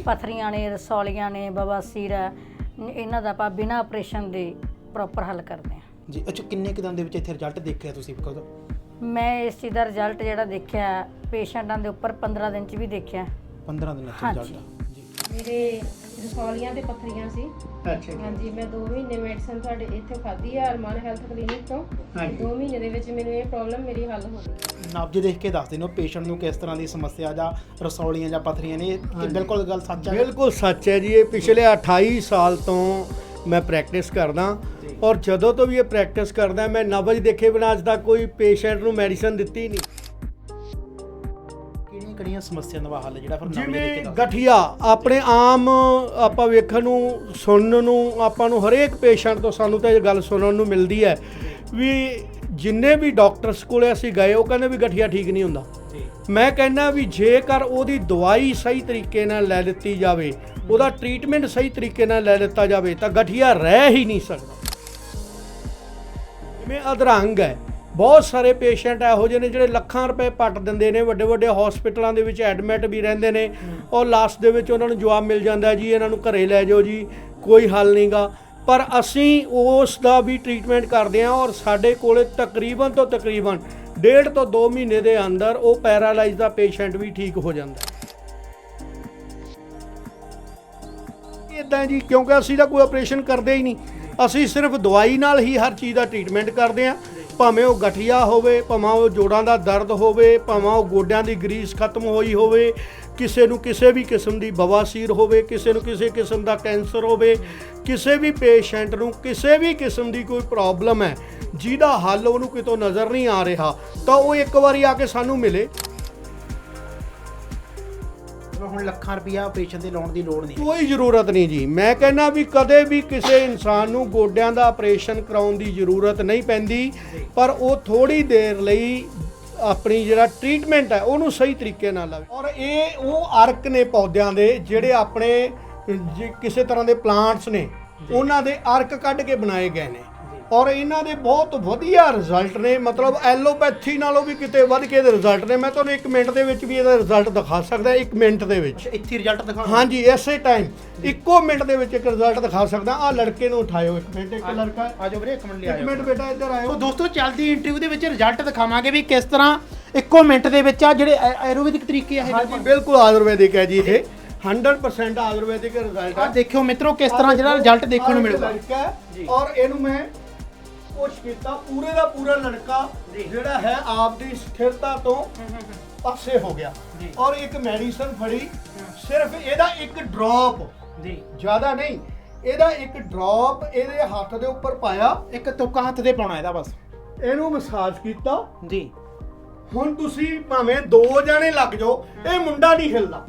ਪਥਰੀਆਂ ਨੇ ਰਸੌਲੀਆਂ ਨੇ ਬਵਾਸੀਰ ਹੈ। ਇਹਨਾਂ ਦਾ ਆਪਾਂ ਬਿਨਾਂ ਆਪਰੇਸ਼ਨ ਦੇ ਪ੍ਰੋਪਰ ਹੱਲ ਕਰਦੇ ਹਾਂ। ਜੀ ਅੱਛਾ ਕਿੰਨੇ ਕੁ ਦਿਨ ਦੇ ਵਿੱਚ ਇੱਥੇ ਰਿਜ਼ਲਟ ਦੇਖਿਆ ਤੁਸੀਂ ਕਦੋਂ ਮੈਂ ਇਸ ਚੀਜ਼ ਦਾ ਰਿਜ਼ਲਟ ਜਿਹੜਾ ਦੇਖਿਆ ਪੇਸ਼ੈਂਟਾਂ ਦੇ ਉੱਪਰ 15 ਦਿਨ ਚ ਵੀ ਦੇਖਿਆ। 15 ਦਿਨਾਂ ਚ ਹਾਂਜੀ। ਰਿਜ਼ਲਟ ਜੀ। ਮੇਰੇ ਰਸੌਲੀਆਂ ਤੇ ਪੱਥਰੀਆਂ ਸੀ। ਅੱਛਾ ਹਾਂਜੀ ਮੈਂ 2 ਮਹੀਨੇ ਮੈਡੀਸਨ ਤੁਹਾਡੇ ਇੱਥੇ ਖਾਧੀ ਆ ਅਰਮਾਨ ਹੈਲਥ ਕਲੀਨਿਕ ਤੋਂ। ਹਾਂਜੀ। 2 ਮਹੀਨੇ ਦੇ ਵਿੱਚ ਮੈਨੂੰ ਇਹ ਪ੍ਰੋਬਲਮ ਮੇਰੀ ਹੱਲ ਹੋ ਗਈ। ਨਬਜ ਦੇਖ ਕੇ ਦੱਸ ਦਿਨੋ ਪੇਸ਼ੈਂਟ ਨੂੰ ਕਿਸ ਤਰ੍ਹਾਂ ਦੀ ਸਮੱਸਿਆ ਜਾਂ ਰਸੌਲੀਆਂ ਜਾਂ ਪਥਰੀਆਂ ਨੇ ਇਹ। ਬਿਲਕੁਲ ਗੱਲ ਸੱਚ ਹੈ ਬਿਲਕੁਲ ਸੱਚ ਹੈ ਜੀ ਇਹ ਪਿਛਲੇ 28 ਸਾਲ ਤੋਂ ਮੈਂ ਪ੍ਰੈਕਟਿਸ ਕਰਦਾ। ਔਰ ਜਦੋਂ ਤੋਂ ਵੀ ਇਹ ਪ੍ਰੈਕਟਿਸ ਕਰਦਾ ਮੈਂ ਨਬਜ ਦੇਖੇ ਬਿਨਾਂ ਅੱਜ ਤੱਕ ਕੋਈ ਪੇਸ਼ੈਂਟ ਨੂੰ ਮੈਡੀਸਨ ਦਿੱਤੀ ਨਹੀਂ। ਕਿਹੜੀਆਂ ਕਿਹੜੀਆਂ ਸਮੱਸਿਆ ਦਾ ਹੱਲ ਜਿਹੜਾ ਫਿਰ ਨਬਜ ਦੇਖ ਕੇ ਜਿਵੇਂ ਗਠੀਆ ਆਪਣੇ ਆਮ ਆਪਾਂ ਵੇਖਣ ਨੂੰ ਸੁਣਨ ਨੂੰ ਆਪਾਂ ਨੂੰ ਹਰੇਕ ਪੇਸ਼ੈਂਟ ਤੋਂ ਸਾਨੂੰ ਤਾਂ ਇਹ ਗੱਲ ਸੁਣਨ ਨੂੰ ਮਿਲਦੀ ਹੈ ਵੀ ਜਿੰਨੇ ਵੀ ਡਾਕਟਰਸ ਕੋਲੇ ਅਸੀਂ ਗਏ ਉਹ ਕਹਿੰਦੇ ਵੀ ਗਠੀਆ ਠੀਕ ਨਹੀਂ ਹੁੰਦਾ। ਮੈਂ ਕਹਿੰਦਾ ਵੀ ਜੇਕਰ ਉਹਦੀ ਦਵਾਈ ਸਹੀ ਤਰੀਕੇ ਨਾਲ ਲੈ ਲਿੱਤੀ ਜਾਵੇ ਉਹਦਾ ਟ੍ਰੀਟਮੈਂਟ ਸਹੀ ਤਰੀਕੇ ਨਾਲ ਲੈ ਲਿੱਤਾ ਜਾਵੇ ਤਾਂ ਗਠੀਆ ਰਹਿ ਹੀ ਨਹੀਂ ਸਕਦਾ। ਜਿਵੇਂ ਅਧਰੰਗ ਹੈ ਬਹੁਤ ਸਾਰੇ ਪੇਸ਼ੈਂਟ ਇਹੋ ਜਿਹੇ ਨੇ ਜਿਹੜੇ ਲੱਖਾਂ ਰੁਪਏ ਪੱਟ ਦਿੰਦੇ ਨੇ, ਵੱਡੇ ਵੱਡੇ ਹਸਪੀਟਲਾਂ ਦੇ ਵਿੱਚ ਐਡਮਿਟ ਵੀ ਰਹਿੰਦੇ ਨੇ ਔਰ ਲਾਸਟ ਦੇ ਵਿੱਚ ਉਹਨਾਂ ਨੂੰ ਜਵਾਬ ਮਿਲ ਜਾਂਦਾ ਜੀ ਇਹਨਾਂ ਨੂੰ ਘਰੇ ਲੈ ਜਾਓ ਜੀ, ਕੋਈ ਹੱਲ ਨਹੀਂਗਾ ਪਰ ਅਸੀਂ ਉਸ ਦਾ ਵੀ ਟ੍ਰੀਟਮੈਂਟ ਕਰਦੇ ਹਾਂ ਔਰ ਸਾਡੇ ਕੋਲੇ ਤਕਰੀਬਨ ਤੋਂ ਤਕਰੀਬਨ ਡੇਢ ਤੋਂ 2 ਮਹੀਨੇ ਦੇ ਅੰਦਰ ਉਹ ਪੈਰਾਲਾਈਜ਼ ਦਾ ਪੇਸ਼ੈਂਟ ਵੀ ਠੀਕ ਹੋ ਜਾਂਦਾ ਇਦਾਂ ਜੀ, ਕਿਉਂਕਿ ਅਸੀਂ ਤਾਂ ਕੋਈ ਆਪਰੇਸ਼ਨ ਕਰਦੇ ਹੀ ਨਹੀਂ। ਅਸੀਂ ਸਿਰਫ ਦਵਾਈ ਨਾਲ ਹੀ ਹਰ ਚੀਜ਼ ਦਾ ਟ੍ਰੀਟਮੈਂਟ ਕਰਦੇ ਹਾਂ। ਭਾਵੇਂ ਉਹ ਗਠੀਆ ਹੋਵੇ, ਭਾਵੇਂ ਉਹ ਜੋੜਾਂ ਦਾ ਦਰਦ ਹੋਵੇ, ਭਾਵੇਂ ਉਹ ਗੋਡਿਆਂ ਦੀ ਗਰੀਸ ਖਤਮ ਹੋਈ ਹੋਵੇ, ਕਿਸੇ ਨੂੰ ਕਿਸੇ ਵੀ ਕਿਸਮ ਦੀ ਬਵਾਸੀਰ ਹੋਵੇ, ਕਿਸੇ ਨੂੰ ਕਿਸੇ ਕਿਸਮ ਦਾ ਕੈਂਸਰ ਹੋਵੇ, ਕਿਸੇ ਵੀ ਪੇਸ਼ੈਂਟ ਨੂੰ ਕਿਸੇ ਵੀ ਕਿਸਮ ਦੀ ਕੋਈ ਪ੍ਰੋਬਲਮ ਹੈ, ਜਿਹਦਾ ਹੱਲ ਉਹਨੂੰ ਕਿਤੋਂ ਨਜ਼ਰ ਨਹੀਂ ਆ ਰਿਹਾ, ਤਾਂ ਉਹ ਇੱਕ ਵਾਰੀ ਆ ਕੇ ਸਾਨੂੰ ਮਿਲੇ। ਹੁਣ ਲੱਖਾਂ ਰੁਪਇਆ ਆਪਰੇਸ਼ਨ ਤੇ ਲਾਉਣ ਦੀ ਲੋੜ ਨਹੀਂ। ਕੋਈ ਜ਼ਰੂਰਤ ਨਹੀਂ ਜੀ। ਮੈਂ ਕਹਿੰਦਾ ਵੀ ਕਦੇ ਵੀ ਕਿਸੇ ਇਨਸਾਨ ਨੂੰ ਗੋਡਿਆਂ ਦਾ ਆਪਰੇਸ਼ਨ ਕਰਾਉਣ ਦੀ ਜ਼ਰੂਰਤ ਨਹੀਂ ਪੈਂਦੀ ਪਰ ਉਹ ਥੋੜੀ ਦੇਰ ਲਈ ਆਪਣੀ ਜਿਹੜਾ ਟ੍ਰੀਟਮੈਂਟ ਹੈ ਉਹਨੂੰ ਸਹੀ ਤਰੀਕੇ ਨਾਲ ਲਵੇ। ਔਰ ਇਹ ਉਹ ਅਰਕ ਨੇ ਪੌਦਿਆਂ ਦੇ ਜਿਹੜੇ ਆਪਣੇ ਕਿਸੇ ਤਰ੍ਹਾਂ ਦੇ ਪਲਾਂਟਸ ਨੇ ਉਹਨਾਂ ਦੇ ਅਰਕ ਕੱਢ ਕੇ ਬਣਾਏ ਗਏ ਨੇ। ਔਰ ਇਹਨਾਂ ਦੇ ਬਹੁਤ ਵਧੀਆ ਰਿਜ਼ਲਟ ਨੇ ਮਤਲਬ ਐਲੋਪੈਥੀ ਨਾਲੋਂ ਵੀ ਕਿਤੇ ਵੱਧ ਕੇ ਇਹਦੇ ਰਿਜ਼ਲਟ ਨੇ। ਮੈਂ ਤੁਹਾਨੂੰ 1 ਮਿੰਟ ਦੇ ਵਿੱਚ ਵੀ ਇਹਦਾ ਰਿਜ਼ਲਟ ਦਿਖਾ ਸਕਦਾ 1 ਮਿੰਟ ਦੇ ਵਿੱਚ। ਇੱਥੇ ਰਿਜ਼ਲਟ ਦਿਖਾ ਹਾਂਜੀ ਇਸੇ ਟਾਈਮ ਇੱਕੋ ਮਿੰਟ ਦੇ ਵਿੱਚ ਇੱਕ ਰਿਜ਼ਲਟ ਦਿਖਾ ਸਕਦਾ। ਆ ਲੜਕੇ ਨੂੰ ਉਠਾਇਓ ਇੱਕ ਮਿੰਟ ਇੱਕ ਲੜਕਾ। ਆ ਜਾਓ ਵੀਰੇ ਇੱਕ ਮਿੰਟ ਲਈ ਇੱਕ ਆਇਓ ਮਿੰਟ ਬੇਟਾ ਇੱਧਰ ਸੋ ਆਇਓ ਦੋਸਤੋ ਚੱਲਦੀ ਇੰਟਰਵਿਊ ਦੇ ਵਿੱਚ ਰਿਜ਼ਲਟ ਦਿਖਾਵਾਂਗੇ ਵੀ ਕਿਸ ਤਰ੍ਹਾਂ ਇੱਕੋ ਮਿੰਟ ਦੇ ਵਿੱਚ ਆ ਜਿਹੜੇ ਐਰੋਵੈਦਿਕ ਤਰੀਕੇ ਆ ਇਹ ਹਾਂਜੀ ਬਿਲਕੁਲ ਆਯੁਰਵੈਦਿਕ ਹੈ ਜੀ ਇਹ। 100% ਆਯੁਰਵੈਦਿਕ ਰਿਜ਼ਲਟ ਆ ਦੇਖਿਓ ਮਿੱਤਰੋ ਕਿਸ ਤਰ੍ਹਾਂ ਜਿਹੜਾ ਰਿਜ਼ਲਟ ਦੇਖਣ ਨੂੰ ਮਿਲੂਗਾ। ਔਰ ਇਹਨੂੰ ਮੈਂ ਕੋਸ਼ ਕੀਤਾ ਪੂਰੇ ਦਾ ਪੂਰਾ ਲੜਕਾ ਜੀ। ਜਿਹੜਾ ਹੈ ਆਪ ਦੀ ਸਥਿਰਤਾ ਤੋਂ ਪਾਸੇ ਹੋ ਗਿਆ। ਜੀ। ਔਰ ਇੱਕ ਮੈਡੀਸਨ ਫੜੀ ਸਿਰਫ ਇਹਦਾ ਇੱਕ ਡ੍ਰੌਪ। ਜੀ। ਜ਼ਿਆਦਾ ਨਹੀਂ ਇਹਦਾ ਇੱਕ ਡ੍ਰੌਪ ਇਹਦੇ ਹੱਥ ਦੇ ਉੱਪਰ ਪਾਇਆ। ਇੱਕ ਤੁੱਕਾ ਹੱਥ ਤੇ ਪਾਉਣਾ ਇਹਦਾ ਬਸ। ਇਹਨੂੰ ਮਸਾਜ ਕੀਤਾ। ਜੀ। ਹੁਣ ਤੁਸੀਂ ਭਾਵੇਂ ਦੋ ਜਣੇ ਲੱਗ ਜਾਓ ਇਹ ਮੁੰਡਾ ਨਹੀਂ ਹਿਲਦਾ।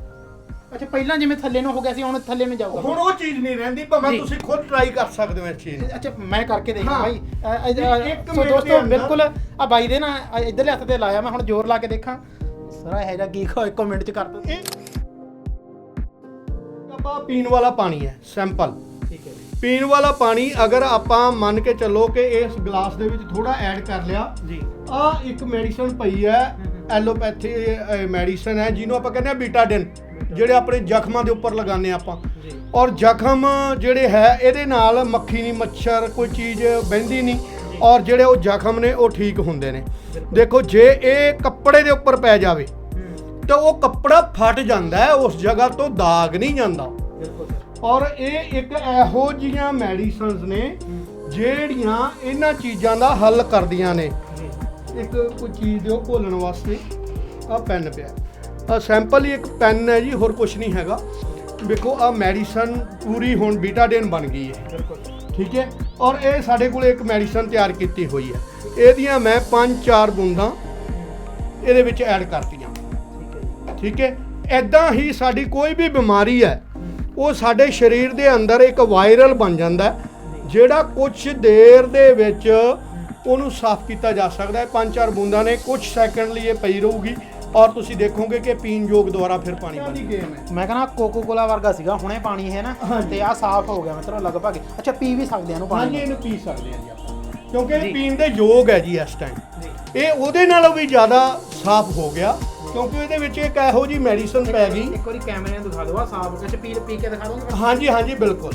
ਅੱਛਾ ਪਹਿਲਾਂ ਜਿਵੇਂ ਥੱਲੇ ਨੂੰ ਹੋ ਗਿਆ ਸੀ ਹੁਣ ਥੱਲੇ ਨੂੰ ਜਾਊਗਾ। ਹੁਣ ਉਹ ਚੀਜ਼ ਨਹੀਂ ਰਹਿੰਦੀ ਭਾਵੇਂ ਜੀ। ਤੁਸੀਂ ਖੁਦ ਟਰਾਈ ਕਰ ਸਕਦੇ ਹੋ ਇਸ ਚੀਜ਼। ਨੂੰ ਅੱਛਾ ਮੈਂ ਕਰਕੇ ਦੇਖਾਂ ਹਾਂ। ਭਾਈ ਅ, ਅ, ਅ, ਇੱਕ ਸੋ ਮਿੰਟ ਦੇ ਦੋਸਤੋ ਅੰਦਰ- ਬਿਲਕੁਲ ਆ ਬਾਈ ਦੇ ਨਾ ਅ, ਇੱਧਰਲੇ ਹੱਥ ਤੇ ਲਾਇਆ ਮੈਂ ਹੁਣ ਜ਼ੋਰ ਲਾ ਕੇ ਦੇਖਾਂ। ਸਾਰਾ ਇਹ ਜਿਹਾ ਕੀ ਖੋ ਇੱਕੋ ਮਿੰਟ ਚ ਕਰ ਦੋ ਆਪਾਂ ਪੀਣ ਵਾਲਾ ਪਾਣੀ ਹੈ ਸੈਂਪਲ ਠੀਕ ਹੈ ਪੀਣ ਵਾਲਾ ਪਾਣੀ ਅਗਰ ਆਪਾਂ ਮੰਨ ਕੇ ਚੱਲੋ ਕਿ ਇਸ ਗਲਾਸ ਦੇ ਵਿੱਚ ਥੋੜਾ ਐਡ ਕਰ ਲਿਆ ਜੀ। ਆ ਇੱਕ ਮੈਡੀਸਨ ਪਈ ਹੈ ਐਲੋਪੈਥੀ ਮੈਡੀਸਨ ਹੈ ਜਿਹਨੂੰ ਆਪਾਂ ਕਹਿੰਦੇ ਆ ਬੀਟਾਡਿਨ ਜਿਹੜੇ ਆਪਣੇ ਜ਼ਖਮਾਂ ਦੇ ਉੱਪਰ ਲਗਾਉਂਦੇ ਆਪਾਂ। ਔਰ ਜ਼ਖਮ ਜਿਹੜੇ ਹੈ ਇਹਦੇ ਨਾਲ ਮੱਖੀ ਨਹੀਂ ਮੱਛਰ ਕੋਈ ਚੀਜ਼ ਬਹਿੰਦੀ ਨਹੀਂ ਔਰ ਜਿਹੜੇ ਉਹ ਜ਼ਖਮ ਨੇ ਉਹ ਠੀਕ ਹੁੰਦੇ ਨੇ। ਦੇਖੋ ਜੇ ਇਹ ਕੱਪੜੇ ਦੇ ਉੱਪਰ ਪੈ ਜਾਵੇ ਤਾਂ ਉਹ ਕੱਪੜਾ ਫਟ ਜਾਂਦਾ ਹੈ ਉਸ ਜਗ੍ਹਾ ਤੋਂ ਦਾਗ ਨਹੀਂ ਜਾਂਦਾ। ਔਰ ਇਹ ਇੱਕ ਇਹੋ ਜੀਆਂ ਮੈਡੀਸਨਸ ਨੇ ਜਿਹੜੀਆਂ ਇਹਨਾਂ ਚੀਜ਼ਾਂ ਦਾ ਹੱਲ ਕਰਦੀਆਂ ਨੇ। ਇੱਕ ਕੋਈ ਚੀਜ਼ ਦਿਓ ਘੋਲਣ ਵਾਸਤੇ ਆ ਪੈਨ ਪਿਆ। ਆ ਸੈਂਪਲ ਹੀ ਇੱਕ ਪੈਨ ਹੈ ਜੀ ਹੋਰ ਕੁਝ ਨਹੀਂ ਹੈਗਾ। ਵੇਖੋ ਆ ਮੈਡੀਸਨ ਪੂਰੀ ਹੁਣ ਬੀਟਾਡਿਨ ਬਣ ਗਈ ਹੈ। ਠੀਕ ਹੈ? ਔਰ ਇਹ ਸਾਡੇ ਕੋਲ ਇੱਕ ਮੈਡੀਸਨ ਤਿਆਰ ਕੀਤੀ ਹੋਈ ਹੈ। ਇਹਦੀਆਂ ਮੈਂ 5-4 ਬੂੰਦਾਂ ਇਹਦੇ ਵਿੱਚ ਐਡ ਕਰਤੀਆਂ। ਠੀਕ ਹੈ? ਐਦਾਂ ਹੀ ਸਾਡੀ ਕੋਈ ਵੀ ਬਿਮਾਰੀ ਹੈ ਉਹ ਸਾਡੇ ਸਰੀਰ ਦੇ ਅੰਦਰ ਇੱਕ ਵਾਇਰਲ ਬਣ ਜਾਂਦਾ ਹੈ ਜਿਹੜਾ ਕੁਝ ਦੇਰ ਦੇ ਵਿੱਚ ਉਹਨੂੰ ਸਾਫ਼ ਕੀਤਾ ਜਾ ਸਕਦਾ ਹੈ। ਪੰਜ ਚਾਰ ਬੂੰਦਾਂ ਨੇ ਕੁਝ ਸੈਕਿੰਡ ਲਈ ਇਹ ਪਈ ਰਹੂਗੀ। ਔਰ ਤੁਸੀਂ ਦੇਖੋਗੇ ਕਿ ਪੀਣ ਯੋਗ ਦੁਆਰਾ ਫਿਰ ਪਾਣੀ ਦੀ ਗੇਮ ਹੈ? ਮੈਂ ਕਹਿੰਦਾ ਕੋਕੋ ਕੋਲਾ ਵਰਗਾ ਸੀਗਾ ਹੁਣੇ ਪਾਣੀ ਹੈ ਨਾ ਤੇ ਆ ਸਾਫ਼ ਹੋ ਗਿਆ ਮਿੱਤਰੋ ਲਗਭਗ ਅੱਛਾ ਪੀ ਵੀ ਸਕਦੇ ਆ ਇਹਨੂੰ ਹਾਂਜੀ ਪਾਣੀ ਇਹਨੂੰ ਪੀ ਸਕਦੇ ਹਾਂ ਜੀ ਆਪਾਂ। ਕਿਉਂਕਿ। ਇਹ ਪੀਣ ਦੇ ਯੋਗ ਹੈ ਜੀ ਇਸ ਟਾਈਮ ਇਹ ਉਹਦੇ ਨਾਲੋਂ ਵੀ ਜ਼ਿਆਦਾ ਸਾਫ਼ ਹੋ ਗਿਆ ਕਿਉਂਕਿ ਇਹਦੇ ਵਿੱਚ ਇੱਕ ਇਹੋ ਜੀ ਮੈਡੀਸਨ ਪੈ ਗਈ। ਇੱਕ ਵਾਰੀ ਕੈਮਰੇ ਨੂੰ ਦਿਖਾ ਦਿਓ ਆ ਸਾਫ਼ ਕੁਝ ਪੀ ਪੀ ਕੇ ਦਿਖਾ ਦੋਗੇ ਹਾਂਜੀ ਹਾਂਜੀ ਬਿਲਕੁਲ।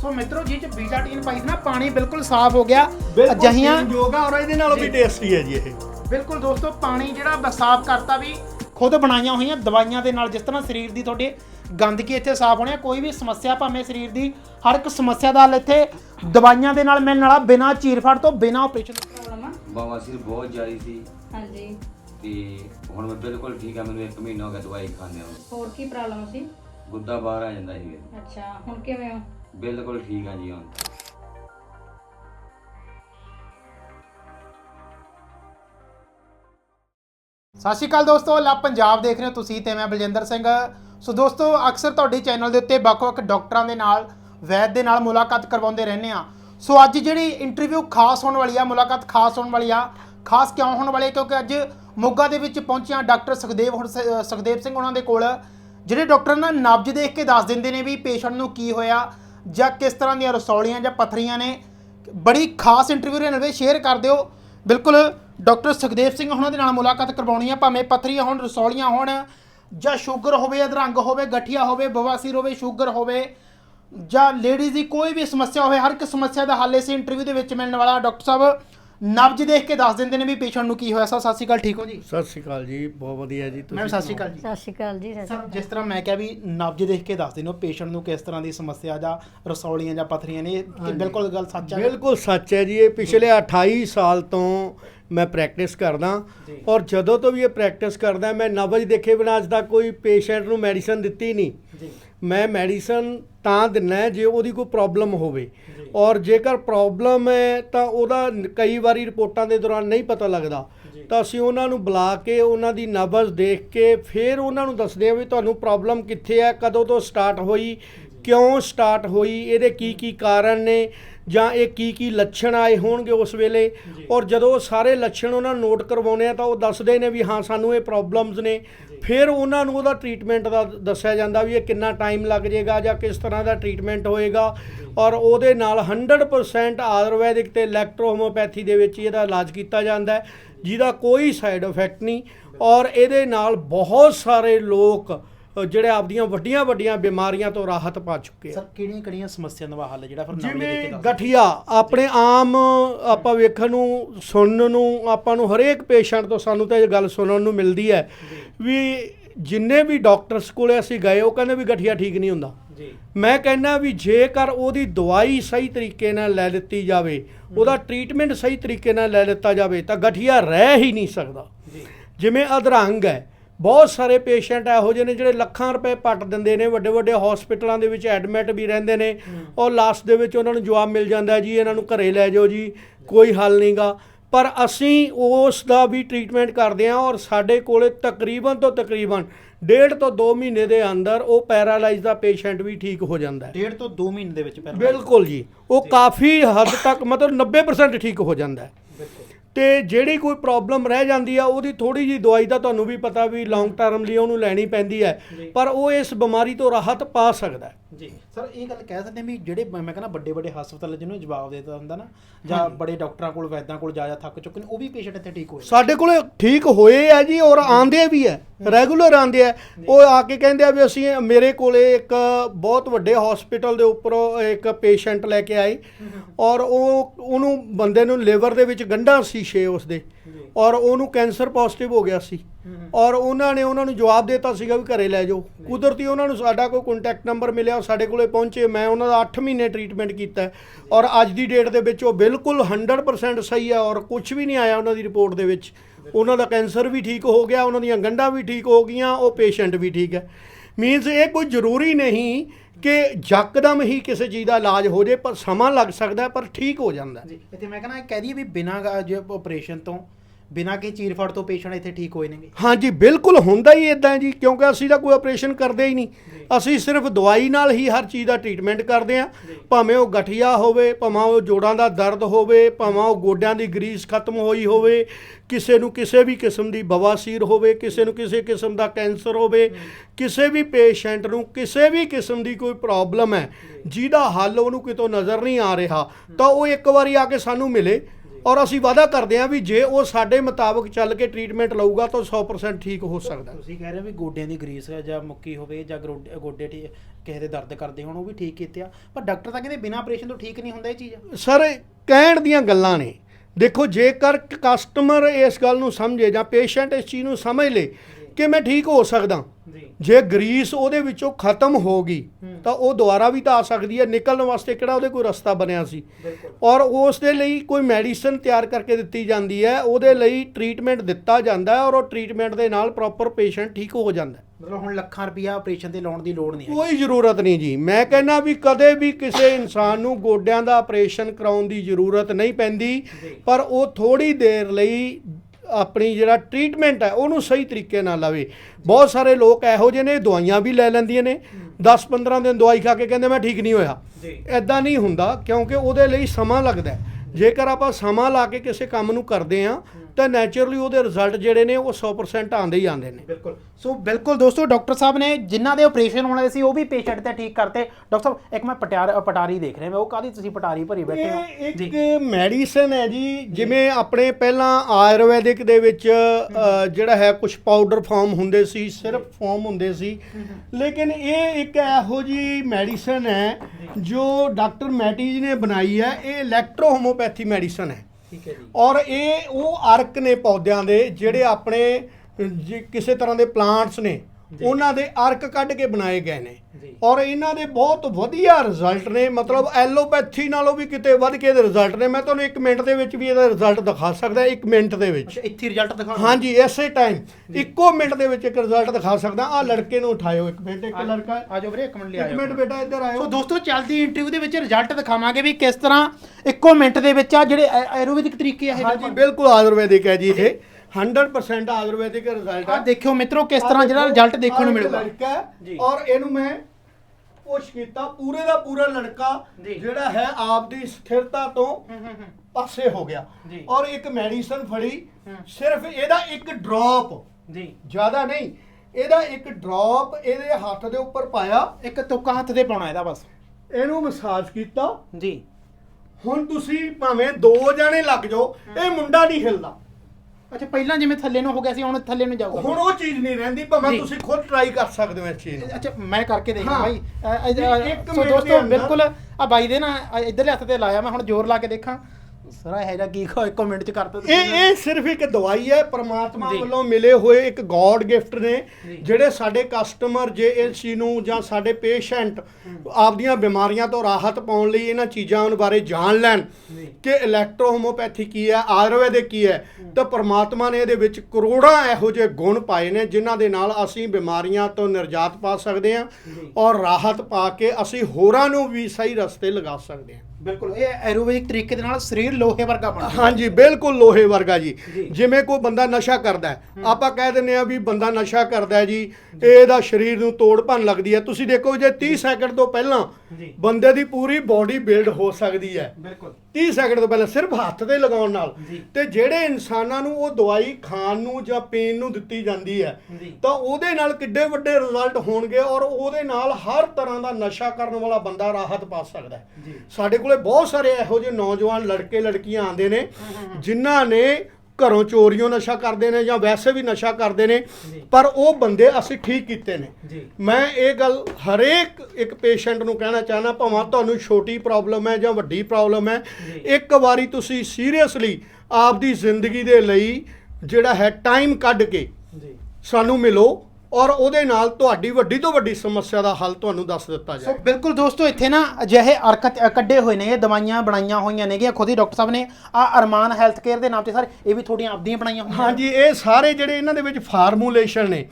ਸੋ ਮਿੱਤਰੋ ਜੀ ਚ ਬੀਟਾ ਟੀਨ ਪਾਈ ਸੀ ਨਾ ਪਾਣੀ ਬਿਲਕੁਲ ਸਾਫ਼ ਹੋ ਗਿਆ। ਬਿਲਕੁਲ ਅਜਹੀਆਂ ਯੋਗਾ ਔਰ ਇਹਦੇ ਨਾਲੋਂ ਵੀ। ਟੇਸਟੀ ਹੈ ਜੀ ਇਹ। ਬਿਲਕੁਲ ਦੋਸਤੋ ਪਾਣੀ ਜਿਹੜਾ ਬ- ਸਾਫ਼ ਕਰਤਾ ਵੀ ਖੁਦ ਬਣਾਈਆਂ ਹੋਈਆਂ ਦਵਾਈਆਂ ਦੇ ਨਾਲ ਜਿਸ ਤਰ੍ਹਾਂ ਸਰੀਰ ਦੀ ਤੁਹਾਡੇ ਗੰਦਗੀ ਇੱਥੇ ਸਾਫ਼ ਹੋਣੀ ਆ ਕੋਈ ਵੀ ਸਮੱਸਿਆ ਭਾਵੇਂ ਸਰੀਰ ਦੀ ਹਰ ਇੱਕ ਸਮੱਸਿਆ ਦਾ ਹੱਲ ਇੱਥੇ ਦਵਾਈਆਂ ਦੇ ਨਾਲ ਮਿਲਣ ਵਾਲਾ ਬਿਨਾਂ ਚੀਰਫਾੜ ਤੋਂ ਬਿਨਾਂ ਆਪਰੇਸ਼ਨ ਪ੍ਰੋਬਲਮ ਆ ਬਵਾਸੀਰ ਬਹੁਤ ਜ਼ਿਆਦਾ ਸੀ। ਹਾਂਜੀ। ਤੇ ਹੁਣ ਮੈਂ ਬਿਲਕੁਲ ਠੀਕ ਆ ਮੈਨੂੰ ਇੱਕ ਮਹੀਨਾ ਹੋ ਗਿਆ ਦਵਾਈ ਖਾਂਦੇ ਨੂੰ। ਹੋਰ ਕੀ ਪ੍ਰੋਬਲਮ ਸੀ? ਗੁੱਦਾ ਬਾਹਰ ਆ ਜਾਂਦਾ ਸੀ। ਅੱਛਾ ਹੁਣ ਕਿਵੇਂ ਹੋ? ਬਿਲਕੁਲ ਠੀਕ ਆ ਜੀ ਹੁਣ। ਸਤਿ ਸ਼੍ਰੀ ਅਕਾਲ ਦੋਸਤੋ ਲਾ ਪੰਜਾਬ ਦੇਖ ਰਹੇ ਹੋ ਤੁਸੀਂ ਤੇ ਮੈਂ ਬਲਜਿੰਦਰ ਸਿੰਘ। ਸੋ ਦੋਸਤੋ, ਅਕਸਰ ਤੁਹਾਡੇ ਚੈਨਲ ਦੇ ਉੱਤੇ ਵੱਖ-ਵੱਖ ਡਾਕਟਰਾਂ ਦੇ ਨਾਲ, ਵੈਦ ਦੇ ਨਾਲ ਮੁਲਾਕਾਤ ਕਰਵਾਉਂਦੇ ਰਹਿੰਦੇ ਆ ਸੋ ਅੱਜ ਜਿਹੜੀ ਇੰਟਰਵਿਊ ਖਾਸ ਹੋਣ ਵਾਲੀ ਆ, ਮੁਲਾਕਾਤ ਖਾਸ ਹੋਣ ਵਾਲੀ ਆ, ਖਾਸ ਕਿਉਂ ਹੋਣ ਵਾਲੀ ਹੈ ਕਿਉਂਕਿ ਅੱਜ ਮੋਗਾ ਦੇ ਵਿੱਚ ਪਹੁੰਚਿਆ ਡਾਕਟਰ ਸੁਖਦੇਵ ਹੁਣ ਸ- ਸੁਖਦੇਵ ਸਿੰਘ ਉਹਨਾਂ ਦੇ ਕੋਲ। ਜਿਹੜੇ ਡਾਕਟਰ ਨਾ ਨਬਜ ਦੇਖ ਕੇ ਦੱਸ ਦਿੰਦੇ ਨੇ ਵੀ ਪੇਸ਼ੈਂਟ ਨੂੰ ਕੀ ਹੋਇਆ, ਜਾਂ ਕਿਸ ਤਰ੍ਹਾਂ ਦੀਆਂ ਰਸੌਲੀਆਂ ਜਾਂ ਪੱਥਰੀਆਂ ਨੇ। ਬੜੀ ਖਾਸ ਇੰਟਰਵਿਊ ਦੇ, ਸ਼ੇਅਰ ਕਰ ਦਿਓ। ਬਿਲਕੁਲ, ਡਾਕਟਰ ਸੁਖਦੇਵ ਸਿੰਘ ਉਹਨਾਂ ਦੇ ਨਾਲ ਮੁਲਾਕਾਤ ਕਰਵਾਉਣੀ ਆ, ਭਾਵੇਂ ਪੱਥਰੀਆਂ ਹੋਣ, ਰਸੌਲੀਆਂ ਹੋਣ, ਜਾਂ ਸ਼ੂਗਰ ਹੋਵੇ, ਅਧਰੰਗ ਹੋਵੇ, ਗਠੀਆ ਹੋਵੇ, ਬਵਾਸੀਰ ਹੋਵੇ, ਸ਼ੂਗਰ ਹੋਵੇ, ਜਾਂ ਲੇਡੀਜ਼ ਦੀ ਕੋਈ ਵੀ ਸਮੱਸਿਆ ਹੋਵੇ, ਹਰ ਇੱਕ ਸਮੱਸਿਆ ਦਾ ਹੱਲ ਇਸ ਇੰਟਰਵਿਊ ਦੇ ਵਿੱਚ ਮਿਲਣ ਵਾਲਾ, ਡਾਕਟਰ ਸਾਹਿਬ। ਨਬਜ ਦੇਖ ਕੇ ਦੱਸ ਦਿੰਦੇ ਨੇ ਵੀ ਪੇਸ਼ੈਂਟ ਨੂੰ ਕੀ ਹੋਇਆ। ਸਰ ਸਤਿ ਸ਼੍ਰੀ ਅਕਾਲ ਠੀਕ ਹੋ ਜੀ? ਸਤਿ ਸ਼੍ਰੀ ਅਕਾਲ ਜੀ ਬਹੁਤ ਵਧੀਆ ਜੀ ਮੈਮ ਸਤਿ ਸ਼੍ਰੀ ਅਕਾਲ ਜੀ। ਸਤਿ ਸ਼੍ਰੀ ਅਕਾਲ ਜੀ ਸਤਿ ਸ਼੍ਰੀ ਸਰ ਜਿਸ ਤਰ੍ਹਾਂ ਮੈਂ ਕਿਹਾ ਵੀ ਨਬਜ ਦੇਖ ਕੇ ਦੱਸ ਦਿੰਦੇ ਹੋ ਪੇਸ਼ੈਂਟ ਨੂੰ ਕਿਸ ਤਰ੍ਹਾਂ ਦੀ ਸਮੱਸਿਆ ਜਾਂ ਰਸੌਲੀਆਂ ਜਾਂ ਪੱਥਰੀਆਂ ਨੇ ਇਹ ਹਾਂਜੀ। ਬਿਲਕੁਲ ਗੱਲ ਸੱਚ ਹੈ ਬਿਲਕੁਲ ਸੱਚ ਹੈ ਜੀ ਇਹ ਪਿਛਲੇ 28 ਸਾਲ ਤੋਂ ਮੈਂ ਪ੍ਰੈਕਟਿਸ ਕਰਦਾ ਜੀ। ਔਰ ਜਦੋਂ ਤੋਂ ਵੀ ਇਹ ਪ੍ਰੈਕਟਿਸ ਕਰਦਾ ਮੈਂ ਨਬਜ ਦੇਖੇ ਬਿਨਾਂ ਅੱਜ ਤੱਕ ਕੋਈ ਪੇਸ਼ੈਂਟ ਨੂੰ ਮੈਡੀਸਨ ਦਿੱਤੀ ਨਹੀਂ। ਜੀ। ਮੈਂ ਮੈਡੀਸਨ ਤਾਂ ਦਿੰਨਾ ਜੇ ਉਹਦੀ ਕੋਈ ਪ੍ਰੋਬਲਮ ਹੋਵੇ। ਔਰ ਜੇਕਰ ਪ੍ਰੋਬਲਮ ਹੈ ਤਾਂ ਉਹਦਾ ਕਈ ਵਾਰੀ ਰਿਪੋਰਟਾਂ ਦੇ ਦੌਰਾਨ ਨਹੀਂ ਪਤਾ ਲੱਗਦਾ। ਤਾਂ ਅਸੀਂ ਉਹਨਾਂ ਨੂੰ ਬੁਲਾ ਕੇ ਉਹਨਾਂ ਦੀ ਨਬਜ਼ ਦੇਖ ਕੇ ਫਿਰ ਉਹਨਾਂ ਨੂੰ ਦੱਸਦੇ ਹਾਂ ਵੀ ਤੁਹਾਨੂੰ ਪ੍ਰੋਬਲਮ ਕਿੱਥੇ ਹੈ ਕਦੋਂ ਤੋਂ ਸਟਾਰਟ ਹੋਈ ਕਿਉਂ ਸਟਾਰਟ ਹੋਈ ਇਹਦੇ ਕੀ ਕੀ ਕਾਰਨ ਨੇ ਜਾਂ ਇਹ ਕੀ ਕੀ ਲੱਛਣ ਆਏ ਹੋਣਗੇ ਉਸ ਵੇਲੇ। ਔਰ ਜਦੋਂ ਸਾਰੇ ਲੱਛਣ ਉਹਨਾਂ ਨੋਟ ਕਰਵਾਉਣੇ ਆ ਤਾਂ ਉਹ ਦੱਸਦੇ ਨੇ ਵੀ ਹਾਂ ਸਾਨੂੰ ਇਹ ਪ੍ਰੋਬਲਮਸ ਨੇ ਫਿਰ ਉਹਨਾਂ ਨੂੰ ਉਹਦਾ ਟ੍ਰੀਟਮੈਂਟ ਦਾ ਦੱਸਿਆ ਜਾਂਦਾ ਵੀ ਇਹ ਕਿੰਨਾ ਟਾਈਮ ਲੱਗ ਜਾਏਗਾ ਜਾਂ ਕਿਸ ਤਰ੍ਹਾਂ ਦਾ ਟ੍ਰੀਟਮੈਂਟ ਹੋਏਗਾ ਔਰ ਉਹਦੇ ਨਾਲ 100% ਆਯੁਰਵੈਦਿਕ ਤੇ ਇਲੈਕਟ੍ਰੋਹੋਮੋਪੈਥੀ ਦੇ ਵਿੱਚ ਇਹਦਾ ਇਲਾਜ ਕੀਤਾ ਜਾਂਦਾ ਜਿਹਦਾ ਕੋਈ ਸਾਈਡ ਇਫੈਕਟ ਨਹੀਂ ਔਰ ਇਹਦੇ ਨਾਲ ਬਹੁਤ ਸਾਰੇ ਲੋਕ ਜਿਹੜੇ ਆਪਦੀਆਂ ਵੱਡੀਆਂ ਵੱਡੀਆਂ ਬਿਮਾਰੀਆਂ ਤੋਂ ਰਾਹਤ ਪਾ ਚੁੱਕੇ ਆ। ਸਰ ਕਿਹੜੀਆਂ ਕਿਹੜੀਆਂ ਸਮੱਸਿਆਵਾਂ ਦਾ ਹੱਲ ਹੈ ਜਿਹੜਾ ਫਿਰ ਦੇਖ ਜਿਵੇਂ ਕੇ ਦੱਸ ਗਠੀਆ ਆਪਣੇ ਆਮ ਆਪਾਂ ਵੇਖਣ ਨੂੰ ਸੁਣਨ ਨੂੰ ਆਪਾਂ ਨੂੰ ਹਰੇਕ ਪੇਸ਼ੈਂਟ ਤੋਂ ਸਾਨੂੰ ਤਾਂ ਇਹ ਗੱਲ ਸੁਣਨ ਨੂੰ ਮਿਲਦੀ ਹੈ ਵੀ ਜਿੰਨੇ ਵੀ ਡਾਕਟਰਸ ਕੋਲੇ ਅਸੀਂ ਗਏ ਉਹ ਕਹਿੰਦੇ ਵੀ ਗਠੀਆ ਠੀਕ ਨਹੀਂ ਹੁੰਦਾ। ਜੀ। ਮੈਂ ਕਹਿੰਦਾ ਵੀ ਜੇਕਰ ਉਹਦੀ ਦਵਾਈ ਸਹੀ ਤਰੀਕੇ ਨਾਲ ਲੈ ਲਿੱਤੀ ਜਾਵੇ ਉਹਦਾ ਟ੍ਰੀਟਮੈਂਟ ਸਹੀ ਤਰੀਕੇ ਨਾਲ ਲੈ ਲਿੱਤਾ ਜਾਵੇ ਤਾਂ ਗਠੀਆ ਰਹਿ ਹੀ ਨਹੀਂ ਸਕਦਾ। ਜੀ। ਜਿਵੇਂ ਅਧਰੰਗ ਹੈ ਬਹੁਤ ਸਾਰੇ ਪੇਸ਼ੈਂਟ ਇਹੋ ਜਿਹੇ ਨੇ ਜਿਹੜੇ ਲੱਖਾਂ ਰੁਪਏ ਪੱਟ ਦਿੰਦੇ ਨੇ ਵੱਡੇ ਵੱਡੇ ਹਸਪੀਟਲਾਂ ਦੇ ਵਿੱਚ ਐਡਮਿਟ ਵੀ ਰਹਿੰਦੇ ਨੇ ਔਰ ਲਾਸਟ ਦੇ ਵਿੱਚ ਉਹਨਾਂ ਨੂੰ ਜਵਾਬ ਮਿਲ ਜਾਂਦਾ ਜੀ ਇਹਨਾਂ ਨੂੰ ਘਰੇ ਲੈ ਜਾਓ ਜੀ ਕੋਈ ਹੱਲ ਨਹੀਂਗਾ ਪਰ ਅਸੀਂ ਉਸ ਦਾ ਵੀ ਟ੍ਰੀਟਮੈਂਟ ਕਰਦੇ ਹਾਂ ਔਰ ਸਾਡੇ ਕੋਲੇ ਤਕਰੀਬਨ ਤੋਂ ਤਕਰੀਬਨ ਡੇਢ ਤੋਂ 2 ਮਹੀਨੇ ਦੇ ਅੰਦਰ ਉਹ ਪੈਰਾਲਾਈਜ਼ ਦਾ ਪੇਸ਼ੈਂਟ ਵੀ ਠੀਕ ਹੋ ਜਾਂਦਾ ਹੈ। ਡੇਢ ਤੋਂ 2 ਮਹੀਨੇ ਦੇ ਵਿੱਚ ਪਹਿਲਾਂ ਬਿਲਕੁਲ ਜੀ। ਉਹ ਕਾਫੀ ਹੱਦ ਤੱਕ ਮਤਲਬ 90% ਠੀਕ ਹੋ ਜਾਂਦਾ ਹੈ। ਤੇ ਜਿਹੜੀ ਕੋਈ ਪ੍ਰੋਬਲਮ ਰਹਿ ਜਾਂਦੀ ਆ ਉਹਦੀ ਥੋੜੀ ਜੀ ਦਵਾਈ ਤਾਂ ਤੁਹਾਨੂੰ ਵੀ ਪਤਾ ਵੀ ਲੌਂਗ ਟਰਮ ਲਈ ਉਹਨੂੰ ਲੈਣੀ ਪੈਂਦੀ ਹੈ। ਪਰ ਉਹ ਇਸ ਬਿਮਾਰੀ ਤੋਂ ਰਾਹਤ ਪਾ ਸਕਦਾ ਹੈ ਜੀ। ਸਰ ਇਹ ਗੱਲ ਕਹਿ ਸਕਦੇ ਹਾਂ ਵੀ ਜਿਹੜੇ ਮੈਂ ਕਹਿੰਦਾ ਵੱਡੇ ਵੱਡੇ ਹਸਪਤਾਲ ਜਿਹਨੂੰ ਜਵਾਬ ਦੇ ਦਿੱਤਾ ਹੁੰਦਾ ਨਾ ਜਾਂ ਬੜੇ ਡਾਕਟਰਾਂ ਕੋਲ ਵੈਦਾਂ ਕੋਲ ਜਾ ਜਾ ਥੱਕ ਚੁੱਕੇ ਨੇ ਉਹ ਵੀ ਪੇਸ਼ੈਂਟ ਇੱਥੇ ਠੀਕ ਹੋਏ ਸਾਡੇ ਕੋਲੇ ਠੀਕ ਹੋਏ ਆ ਜੀ ਔਰ ਆਂਦੇ ਵੀ ਹੈ। ਰੈਗੂਲਰ ਆਂਦੇ ਆ। ਉਹ ਆ ਕੇ ਕਹਿੰਦੇ ਆ ਵੀ ਅਸੀਂ ਮੇਰੇ ਕੋਲੇ ਇੱਕ ਬਹੁਤ ਵੱਡੇ ਹਸਪੀਟਲ ਦੇ ਉੱਪਰੋਂ ਇੱਕ ਪੇਸ਼ੈਂਟ ਲੈ ਕੇ ਆਏ ਔਰ ਉਹ ਉਹਨੂੰ ਬੰਦੇ ਨੂੰ ਲਿਵਰ ਦੇ ਵਿੱਚ ਗੰਢਾਂ ਸੀ ਛੇ ਉਸਦੇ। ਔਰ ਉਹਨੂੰ ਕੈਂਸਰ ਪੋਜ਼ਿਟਿਵ ਹੋ ਗਿਆ ਸੀ। ਔਰ ਉਹਨਾਂ ਨੇ ਉਹਨਾਂ ਨੂੰ ਜਵਾਬ ਦਿੱਤਾ ਸੀਗਾ ਵੀ ਘਰੇ ਲੈ ਜਾਓ। ਕੁਦਰਤੀ ਉਹਨਾਂ ਨੂੰ ਸਾਡਾ ਕੋਈ ਕੰਟੈਕਟ ਨੰਬਰ ਮਿਲਿਆ ਉਹ ਸਾਡੇ ਕੋਲੇ ਪਹੁੰਚੇ ਮੈਂ ਉਹਨਾਂ ਦਾ 8 ਮਹੀਨੇ ਟ੍ਰੀਟਮੈਂਟ ਕੀਤਾ ਔਰ ਅੱਜ ਦੀ ਡੇਟ ਦੇ ਵਿੱਚ ਉਹ ਬਿਲਕੁਲ 100% ਸਹੀ ਹੈ ਔਰ ਕੁਝ ਵੀ ਨਹੀਂ ਆਇਆ ਉਹਨਾਂ ਦੀ ਰਿਪੋਰਟ ਦੇ ਵਿੱਚ। ਉਹਨਾਂ ਦਾ ਕੈਂਸਰ ਵੀ ਠੀਕ ਹੋ ਗਿਆ ਉਹਨਾਂ ਦੀਆਂ ਗੰਢਾਂ ਵੀ ਠੀਕ ਹੋ ਗਈਆਂ ਉਹ ਪੇਸ਼ੈਂਟ ਵੀ ਠੀਕ ਹੈ। ਮੀਨਸ ਇਹ ਕੋਈ ਜ਼ਰੂਰੀ ਨਹੀਂ ਕਿ ਯਕਦਮ ਹੀ ਕਿਸੇ ਚੀਜ਼ ਦਾ ਇਲਾਜ ਹੋ ਜੇ, ਪਰ ਸਮਾਂ ਲੱਗ ਸਕਦਾ, ਪਰ ਠੀਕ ਹੋ ਜਾਂਦਾ ਹੈ। ਜੀ, ਇੱਥੇ ਮੈਂ ਕਹਿੰਦਾ ਕਹਿ ਦਈਏ ਵੀ ਬਿਨਾਂ ਜੇ ਆਪਰੇਸ਼ਨ ਤੋਂ ਬਿਨਾਂ ਕਿ ਚੀਰਫੜ ਤੋਂ ਪੇਸ਼ੈਂਟ ਇੱਥੇ ਠੀਕ ਹੋਏ ਨੇਗੇ। ਹਾਂਜੀ ਬਿਲਕੁਲ ਹੁੰਦਾ ਹੀ ਇਦਾਂ ਜੀ ਕਿਉਂਕਿ ਅਸੀਂ ਤਾਂ ਕੋਈ ਆਪਰੇਸ਼ਨ ਕਰਦੇ ਹੀ ਨਹੀਂ। ਅਸੀਂ ਸਿਰਫ ਦਵਾਈ ਨਾਲ ਹੀ ਹਰ ਚੀਜ਼ ਦਾ ਟ੍ਰੀਟਮੈਂਟ ਕਰਦੇ ਆ ਭਾਵੇਂ ਉਹ ਗਠੀਆ ਹੋਵੇ ਭਾਵੇਂ ਉਹ ਜੋੜਾਂ ਦਾ ਦਰਦ ਹੋਵੇ ਭਾਵੇਂ ਉਹ ਗੋਡਿਆਂ ਦੀ ਗਰੀਸ ਖਤਮ ਹੋਈ ਹੋਵੇ ਕਿਸੇ ਨੂੰ ਕਿਸੇ ਵੀ ਕਿਸਮ ਦੀ ਬਵਾਸੀਰ ਹੋਵੇ ਕਿਸੇ ਨੂੰ ਕਿਸੇ ਕਿਸਮ ਦਾ ਕੈਂਸਰ ਹੋਵੇ ਕਿਸੇ ਵੀ ਪੇਸ਼ੈਂਟ ਨੂੰ ਕਿਸੇ ਵੀ ਕਿਸਮ ਦੀ ਕੋਈ ਪ੍ਰੋਬਲਮ ਹੈ ਜਿਹਦਾ ਹੱਲ ਉਹਨੂੰ ਕਿਤੋਂ ਨਜ਼ਰ ਨਹੀਂ ਆ ਰਿਹਾ ਤਾਂ ਉਹ ਇੱਕ ਵਾਰੀ ਆ ਕੇ ਸਾਨੂੰ ਮਿਲੇ। ਔਰ ਅਸੀਂ ਵਾਅਦਾ ਕਰਦੇ ਹਾਂ ਵੀ ਜੇ ਉਹ ਸਾਡੇ ਮੁਤਾਬਕ ਚੱਲ ਕੇ ਟ੍ਰੀਟਮੈਂਟ ਲਊਗਾ ਤਾਂ 100% ਠੀਕ ਹੋ ਸਕਦਾ। ਤੁਸੀਂ ਕਹਿ ਰਹੇ ਹੋ ਵੀ ਗੋਡਿਆਂ ਦੀ ਗਰੀਸ ਜਾਂ ਮੁੱਕੀ ਹੋਵੇ ਜਾਂ ਗੋਡੇ ਕਿਸੇ ਦੇ ਦਰਦ ਕਰਦੇ ਹੋਣ ਉਹ ਵੀ ਠੀਕ ਕੀਤੇ ਆ। ਪਰ ਡਾਕਟਰ ਤਾਂ ਕਹਿੰਦੇ ਬਿਨਾਂ ਆਪਰੇਸ਼ਨ ਤੋਂ ਠੀਕ ਨਹੀਂ ਹੁੰਦਾ ਇਹ ਚੀਜ਼। ਸਰ ਕਹਿਣ ਦੀਆਂ ਗੱਲਾਂ ਨੇ। ਦੇਖੋ ਜੇਕਰ ਕਸਟਮਰ ਇਸ ਗੱਲ ਨੂੰ ਸਮਝੇ ਜਾਂ ਪੇਸ਼ੈਂਟ ਇਸ ਚੀਜ਼ ਨੂੰ ਸਮਝ ਲੇ ਕਿ ਮੈਂ ਠੀਕ ਹੋ ਸਕਦਾ। ਜੀ। ਗਰੀਸ ਉਹਦੇ ਵਿੱਚੋਂ ਖਤਮ ਹੋ ਗਈ ਤਾਂ ਉਹ ਦੁਬਾਰਾ ਵੀ ਤਾਂ ਆ ਸਕਦੀ ਹੈ। ਨਿਕਲਣ ਵਾਸਤੇ ਕਿਹੜਾ ਉਹਦੇ ਕੋਈ ਰਸਤਾ ਬਣਿਆ ਸੀ। ਔਰ ਉਸ ਦੇ ਲਈ ਕੋਈ ਮੈਡੀਸਨ ਤਿਆਰ ਕਰਕੇ ਦਿੱਤੀ ਜਾਂਦੀ ਹੈ। ਉਹਦੇ ਲਈ ਟ੍ਰੀਟਮੈਂਟ ਦਿੱਤਾ ਜਾਂਦਾ ਹੈ ਔਰ ਉਹ ਟ੍ਰੀਟਮੈਂਟ ਦੇ ਨਾਲ ਪ੍ਰੋਪਰ ਪੇਸ਼ੈਂਟ ਠੀਕ ਹੋ ਜਾਂਦਾ ਹੈ। ਮਤਲਬ ਹੁਣ ਲੱਖਾਂ ਰੁਪਇਆ ਆਪਰੇਸ਼ਨ ਤੇ ਲਾਉਣ ਦੀ ਲੋੜ ਨਹੀਂ ਹੈ ਕੋਈ ਜ਼ਰੂਰਤ ਨਹੀਂ ਜੀ। ਮੈਂ ਕਹਿੰਦਾ ਵੀ ਕਦੇ ਵੀ ਕਿਸੇ ਇਨਸਾਨ ਨੂੰ ਗੋਡਿਆਂ ਦਾ ਆਪਰੇਸ਼ਨ ਕਰਾਉਣ ਦੀ ਜ਼ਰੂਰਤ ਨਹੀਂ ਪੈਂਦੀ। ਪਰ ਉਹ ਥੋੜੀ ਦੇਰ ਲਈ ਆਪਣੀ ਜਿਹੜਾ ਟ੍ਰੀਟਮੈਂਟ ਹੈ ਉਹਨੂੰ ਸਹੀ ਤਰੀਕੇ ਨਾਲ ਲਵੇ। ਬਹੁਤ ਸਾਰੇ ਲੋਕ ਇਹੋ ਜਿਹੇ ਨੇ ਦਵਾਈਆਂ ਵੀ ਲੈ ਲੈਂਦੀਆਂ ਨੇ। 10-15 ਦਿਨ ਦਵਾਈ ਖਾ ਕੇ ਕਹਿੰਦੇ ਮੈਂ ਠੀਕ ਨਹੀਂ ਹੋਇਆ। ਜੀ। ਐਦਾਂ ਨਹੀਂ ਹੁੰਦਾ ਕਿਉਂਕਿ ਉਹਦੇ ਲਈ ਸਮਾਂ ਲੱਗਦਾ। ਜੇਕਰ ਆਪਾਂ ਸਮਾਂ ਲਾ ਕੇ ਕਿਸੇ ਕੰਮ ਨੂੰ ਕਰਦੇ ਆ ਤਾਂ ਨੇਚਰਲੀ ਉਹਦੇ ਰਿਜ਼ਲਟ ਜਿਹੜੇ ਨੇ ਉਹ 100% ਆਉਂਦੇ ਹੀ ਆਉਂਦੇ ਨੇ। ਬਿਲਕੁਲ। ਸੋ ਬਿਲਕੁਲ ਦੋਸਤੋ ਡਾਕਟਰ ਸਾਹਿਬ ਨੇ ਜਿਨ੍ਹਾਂ ਦੇ ਆਪਰੇਸ਼ਨ ਹੋਣੇ ਸੀ ਉਹ ਵੀ ਪੇਸ਼ੈਂਟ ਤੇ ਠੀਕ ਕਰਤੇ। ਡਾਕਟਰ ਸਾਹਿਬ ਇੱਕ ਮੈਂ ਪਟਿਆਰ ਪਟਾਰੀ ਦੇਖ ਰਿਹਾ ਮੈਂ ਉਹ ਕਾਦੀ ਤੁਸੀਂ ਪਟਾਰੀ ਭਰੀ ਬੈਠੇ ਹੋ? ਇਹ ਇੱਕ ਮੈਡੀਸਨ ਹੈ ਜੀ ਜਿਵੇਂ ਆਪਣੇ ਪਹਿਲਾਂ ਆਯੁਰਵੈਦਿਕ ਦੇ ਵਿੱਚ ਜਿਹੜਾ ਹੈ ਕੁਝ ਪਾਊਡਰ ਫਾਰਮ ਹੁੰਦੇ ਸੀ ਸਿਰਫ ਫਾਰਮ ਹੁੰਦੇ ਸੀ। ਲੇਕਿਨ ਇਹ ਇੱਕ ਇਹੋ ਜੀ ਮੈਡੀਸਨ ਹੈ ਜੋ। ਡਾਕਟਰ ਮੈਟੀਜ ਨੇ ਬਣਾਈ ਹੈ ਇਹ ਇਲੈਕਟ੍ਰੋ ਹੋਮੋਪੈਥੀ ਮੈਡੀਸਨ ਹੈ। ਠੀਕ ਹੈ ਜੀ। ਔਰ ਇਹ ਉਹ ਅਰਕ ਨੇ ਪੌਦਿਆਂ ਦੇ ਜਿਹੜੇ ਆਪਣੇ ਜੇ ਕਿਸੇ ਤਰ੍ਹਾਂ ਦੇ ਪਲਾਂਟਸ ਨੇ ਉਹਨਾਂ ਦੇ ਅਰਕ ਕੱਢ ਕੇ ਬਣਾਏ ਗਏ ਨੇ। ਔਰ ਇਹਨਾਂ ਦੇ ਬਹੁਤ ਵਧੀਆ ਰਿਜ਼ਲਟ ਨੇ ਮਤਲਬ ਐਲੋਪੈਥੀ ਨਾਲੋਂ ਵੀ ਕਿਤੇ ਵੱਧ ਕੇ ਇਹਦੇ ਰਿਜ਼ਲਟ ਨੇ। ਮੈਂ ਤੁਹਾਨੂੰ 1 ਮਿੰਟ ਦੇ ਵਿੱਚ ਵੀ ਇਹਦਾ ਰਿਜ਼ਲਟ ਦਿਖਾ ਸਕਦਾ 1 ਮਿੰਟ ਦੇ ਵਿੱਚ। ਅੱਛਾ ਇੱਥੇ ਰਿਜ਼ਲਟ ਦਿਖਾ ਹਾਂਜੀ ਇਸੇ ਟਾਈਮ ਇੱਕੋ ਮਿੰਟ ਦੇ ਵਿੱਚ ਇੱਕ ਰਿਜ਼ਲਟ ਦਿਖਾ ਸਕਦਾ। ਆ ਲੜਕੇ ਨੂੰ ਉਠਾਇਓ ਇੱਕ ਮਿੰਟ ਇੱਕ ਲੜਕਾ। ਆ ਜਾਓ ਵੀਰੇ ਇੱਕ ਮਿੰਟ ਲਿਆ ਇੱਕ ਮਿੰਟ ਬੇਟਾ ਇੱਧਰ ਸੋ ਆਇਓ ਦੋਸਤੋ ਚੱਲਦੀ ਇੰਟਰਵਿਊ ਦੇ ਵਿੱਚ ਰਿਜ਼ਲਟ ਦਿਖਾਵਾਂਗੇ ਵੀ ਕਿਸ ਤਰ੍ਹਾਂ ਇੱਕੋ ਮਿੰਟ ਦੇ ਵਿੱਚ ਆ ਜਿਹੜੇ ਆਯੁਰਵੈਦਿਕ ਤਰੀਕੇ ਆ ਇਹ ਹਾਂਜੀ ਬਿਲਕੁਲ ਆਯੁਰਵੈਦਿਕ ਹੈ ਜੀ ਇਹ। 100% ਆਯੁਰਵੈਦਿਕ ਰਿਜ਼ਲਟ ਆ ਦੇਖਿਓ ਮਿੱਤਰੋ ਕਿਸ ਤਰ੍ਹਾਂ ਜਿਹੜਾ ਰਿਜ਼ਲਟ ਦੇਖਣ ਨੂੰ ਮਿਲੂਗਾ। ਲੜਕਾ ਹੈ ਜੀ। ਔਰ ਇਹਨੂੰ ਮੈਂ ਪੁੱਛ ਕੀਤਾ ਪੂਰੇ ਦਾ ਪੂਰਾ ਲੜਕਾ ਜੀ। ਜਿਹੜਾ ਹੈ ਆਪ ਦੀ ਸਥਿਰਤਾ ਤੋਂ ਪਾਸੇ ਹੋ ਗਿਆ। ਜੀ। ਔਰ ਇੱਕ ਮੈਡੀਸਨ ਫੜੀ ਸਿਰਫ ਇਹਦਾ ਇੱਕ ਡ੍ਰੌਪ ਜੀ। ਜ਼ਿਆਦਾ ਨਹੀਂ ਇਹਦਾ ਇੱਕ ਡ੍ਰੌਪ ਇਹਦੇ ਹੱਥ ਦੇ ਉੱਪਰ ਪਾਇਆ। ਇੱਕ ਤੁੱਕਾ ਹੱਥ ਤੇ ਪਾਉਣਾ ਇਹਦਾ ਬਸ। ਇਹਨੂੰ ਮਸਾਜ ਕੀਤਾ। ਜੀ। ਹੁਣ ਤੁਸੀਂ ਭਾਵੇਂ ਦੋ ਜਾਣੇ ਲੱਗ ਜਾਓ ਇਹ ਮੁੰਡਾ ਨਹੀਂ ਹਿਲਦਾ। ਅੱਛਾ ਪਹਿਲਾਂ ਜਿਵੇਂ ਥੱਲੇ ਨੂੰ ਹੋ ਗਿਆ ਸੀ ਹੁਣ ਥੱਲੇ ਨੂੰ ਜਾਊਗਾ। ਹੁਣ ਉਹ ਚੀਜ਼ ਨਹੀਂ ਰਹਿੰਦੀ ਭਾਵੇਂ ਜੀ। ਤੁਸੀਂ ਖੁਦ ਟਰਾਈ ਕਰ ਸਕਦੇ ਹੋ ਇਸ ਚੀਜ਼ ਨੂੰ। ਅੱਛਾ ਮੈਂ ਕਰਕੇ ਦੇਖਾਂ ਹਾਂ। ਭਾਈ ਅ, ਅ, ਜੀ, ਅ, ਇੱਕ ਸੋ ਮਿੰਟ ਦੋਸਤੋ ਅੰਦਰ- ਬਿਲਕੁਲ ਆ ਬਾਈ ਦੇ ਨਾ ਅ, ਇੱਧਰਲੇ ਹੱਥ ਤੇ ਲਾਇਆ ਮੈਂ ਹੁਣ ਜ਼ੋਰ ਲਾ ਕੇ ਦੇਖਾਂ। ਸਰਾ ਇਹ ਜਿਹਾ ਕੀ ਕੋ ਮਿੰਟ ਚ ਕਰਤਾ ਇਹ ਇਹ ਸਿਰਫ ਇੱਕ ਦਵਾਈ ਹੈ ਪ੍ਰਮਾਤਮਾ ਜੀ। ਵੱਲੋਂ ਮਿਲੇ ਹੋਏ ਇੱਕ ਗੋਡ ਗਿਫਟ ਨੇ। ਜਿਹੜੇ ਸਾਡੇ ਕਸਟਮਰ ਜੇ ਇਸ ਚੀਜ਼ ਨੂੰ ਜਾਂ ਸਾਡੇ ਪੇਸ਼ੈਂਟ ਆਪਦੀਆਂ ਬਿਮਾਰੀਆਂ ਤੋਂ ਰਾਹਤ ਪਾਉਣ ਲਈ ਇਹਨਾਂ ਚੀਜ਼ਾਂ ਬਾਰੇ ਜਾਣ ਲੈਣ ਜੀ। ਕਿ ਇਲੈਕਟ੍ਰੋ ਹੋਮੋਪੈਥੀ ਕੀ ਹੈ ਆਯੁਰਵੈਦਿਕ ਕੀ ਹੈ ਤਾਂ ਪ੍ਰਮਾਤਮਾ ਨੇ ਇਹਦੇ ਵਿੱਚ ਕਰੋੜਾਂ ਇਹੋ ਜਿਹੇ ਗੁਣ ਪਾਏ ਨੇ ਜਿਨ੍ਹਾਂ ਦੇ ਨਾਲ ਅਸੀਂ ਬਿਮਾਰੀਆਂ ਤੋਂ ਨਿਰਜਾਤ ਪਾ ਸਕਦੇ ਹਾਂ ਜੀ। ਔਰ ਰਾਹਤ ਪਾ ਕੇ ਅਸੀਂ ਹੋਰਾਂ ਨੂੰ ਵੀ ਸਹੀ ਰਸਤੇ ਲਗਾ ਸਕਦੇ ਹਾਂ ਬਿਲਕੁਲ ਇਹ ਐਰੋਬਿਕ ਤਰੀਕੇ ਦੇ ਨਾਲ ਸਰੀਰ ਲੋਹੇ ਵਰਗਾ ਬਣਦਾ। ਹਾਂਜੀ ਬਿਲਕੁਲ ਲੋਹੇ ਵਰਗਾ ਜੀ। ਜਿਵੇਂ ਕੋਈ ਬੰਦਾ ਨਸ਼ਾ ਕਰਦਾ ਹੈ ਆਪਾਂ ਕਹਿ ਦਿੰਦੇ ਆ ਵੀ ਬੰਦਾ ਨਸ਼ਾ ਕਰਦਾ ਹੈ ਜੀ ਇਹਦਾ ਸਰੀਰ ਨੂੰ ਤੋੜ ਭੰਨ ਲੱਗਦੀ ਹੈ। ਤੁਸੀਂ ਦੇਖੋ ਜੇ 30 ਸੈਕਿੰਡ ਤੋਂ ਪਹਿਲਾਂ। ਬੰਦੇ ਦੀ ਪੂਰੀ ਬਾਡੀ ਬਿਲਡ ਹੋ ਸਕਦੀ ਹੈ। ਬਿਲਕੁਲ। 30 ਸੈਕਿੰਡ ਤੋਂ ਪਹਿਲਾਂ ਸਿਰਫ ਹੱਥ ਤੇ ਲਗਾਉਣ ਨਾਲ। ਤੇ ਜਿਹੜੇ ਇਨਸਾਨਾਂ ਨੂੰ ਉਹ ਦਵਾਈ ਖਾਣ ਨੂੰ ਜਾਂ ਪੀਣ ਨੂੰ ਦਿੱਤੀ ਜਾਂਦੀ ਹੈ। ਤਾਂ ਉਹਦੇ ਨਾਲ ਕਿੱਡੇ ਵੱਡੇ ਰਿਜ਼ਲਟ ਹੋਣਗੇ ਔਰ ਉਹਦੇ ਨਾਲ ਹਰ ਤਰ੍ਹਾਂ ਦਾ ਨਸ਼ਾ ਕਰਨ ਵਾਲਾ ਬੰਦਾ ਰਾਹਤ ਪਾ ਸਕਦਾ ਹੈ। ਸਾਡੇ ਕੋਲੇ ਬਹੁਤ ਸਾਰੇ ਇਹੋ ਜਿਹੇ ਨੌਜਵਾਨ ਲੜਕੇ ਲੜਕੀਆਂ ਆਉਂਦੇ ਨੇ ਜਿਨ੍ਹਾਂ ਨੇ ਘਰੋਂ ਚੋਰੀਆਂ ਨਸ਼ਾ ਕਰਦੇ ਨੇ ਜਾਂ ਵੈਸੇ ਵੀ ਨਸ਼ਾ ਕਰਦੇ ਨੇ। ਪਰ ਉਹ ਬੰਦੇ ਅਸੀਂ ਠੀਕ ਕੀਤੇ ਨੇ। ਮੈਂ ਇਹ ਗੱਲ ਹਰੇਕ ਇੱਕ ਪੇਸ਼ੈਂਟ ਨੂੰ ਕਹਿਣਾ ਚਾਹਨਾ ਭਾਵੇਂ ਤੁਹਾਨੂੰ ਛੋਟੀ ਪ੍ਰੋਬਲਮ ਹੈ ਜਾਂ ਵੱਡੀ ਪ੍ਰੋਬਲਮ ਹੈ। ਇੱਕ ਵਾਰੀ ਤੁਸੀਂ ਸੀਰੀਅਸਲੀ ਆਪਦੀ ਜ਼ਿੰਦਗੀ ਦੇ ਲਈ ਜਿਹੜਾ ਹੈ ਟਾਈਮ ਕੱਢ ਕੇ ਸਾਨੂੰ ਮਿਲੋ। ਔਰ ਉਹਦੇ ਨਾਲ ਤੁਹਾਡੀ ਵੱਡੀ ਤੋਂ ਵੱਡੀ ਸਮੱਸਿਆ ਦਾ ਹੱਲ ਤੁਹਾਨੂੰ ਦੱਸ ਦਿੱਤਾ ਸੋ ਜਾਏ ਬਿਲਕੁਲ ਦੋਸਤੋ ਇੱਥੇ ਨਾ ਅਜਿਹੇ ਅਰਕਤ ਅ, ਕੱਢੇ ਹੋਏ ਨੇ ਇਹ ਦਵਾਈਆਂ ਬਣਾਈਆਂ ਹੋਈਆਂ ਨੇਗੀਆਂ ਖੁਦ ਹੀ ਡਾਕਟਰ ਸਾਹਿਬ ਨੇ ਆ ਅਰਮਾਨ ਹੈਲਥ ਕੇਅਰ ਦੇ ਨਾਮ ਤੇ ਸਰ ਇਹ ਵੀ ਥੋੜੀਆਂ ਆਪਦੀਆਂ ਬਣਾਈਆਂ ਹੋਈਆਂ ਹਾਂਜੀ ਇਹ ਸਾਰੇ ਜਿਹੜੇ ਇਹਨਾਂ ਦੇ ਵਿੱਚ ਫਾਰਮੂਲੇਸ਼ਨ ਨੇ।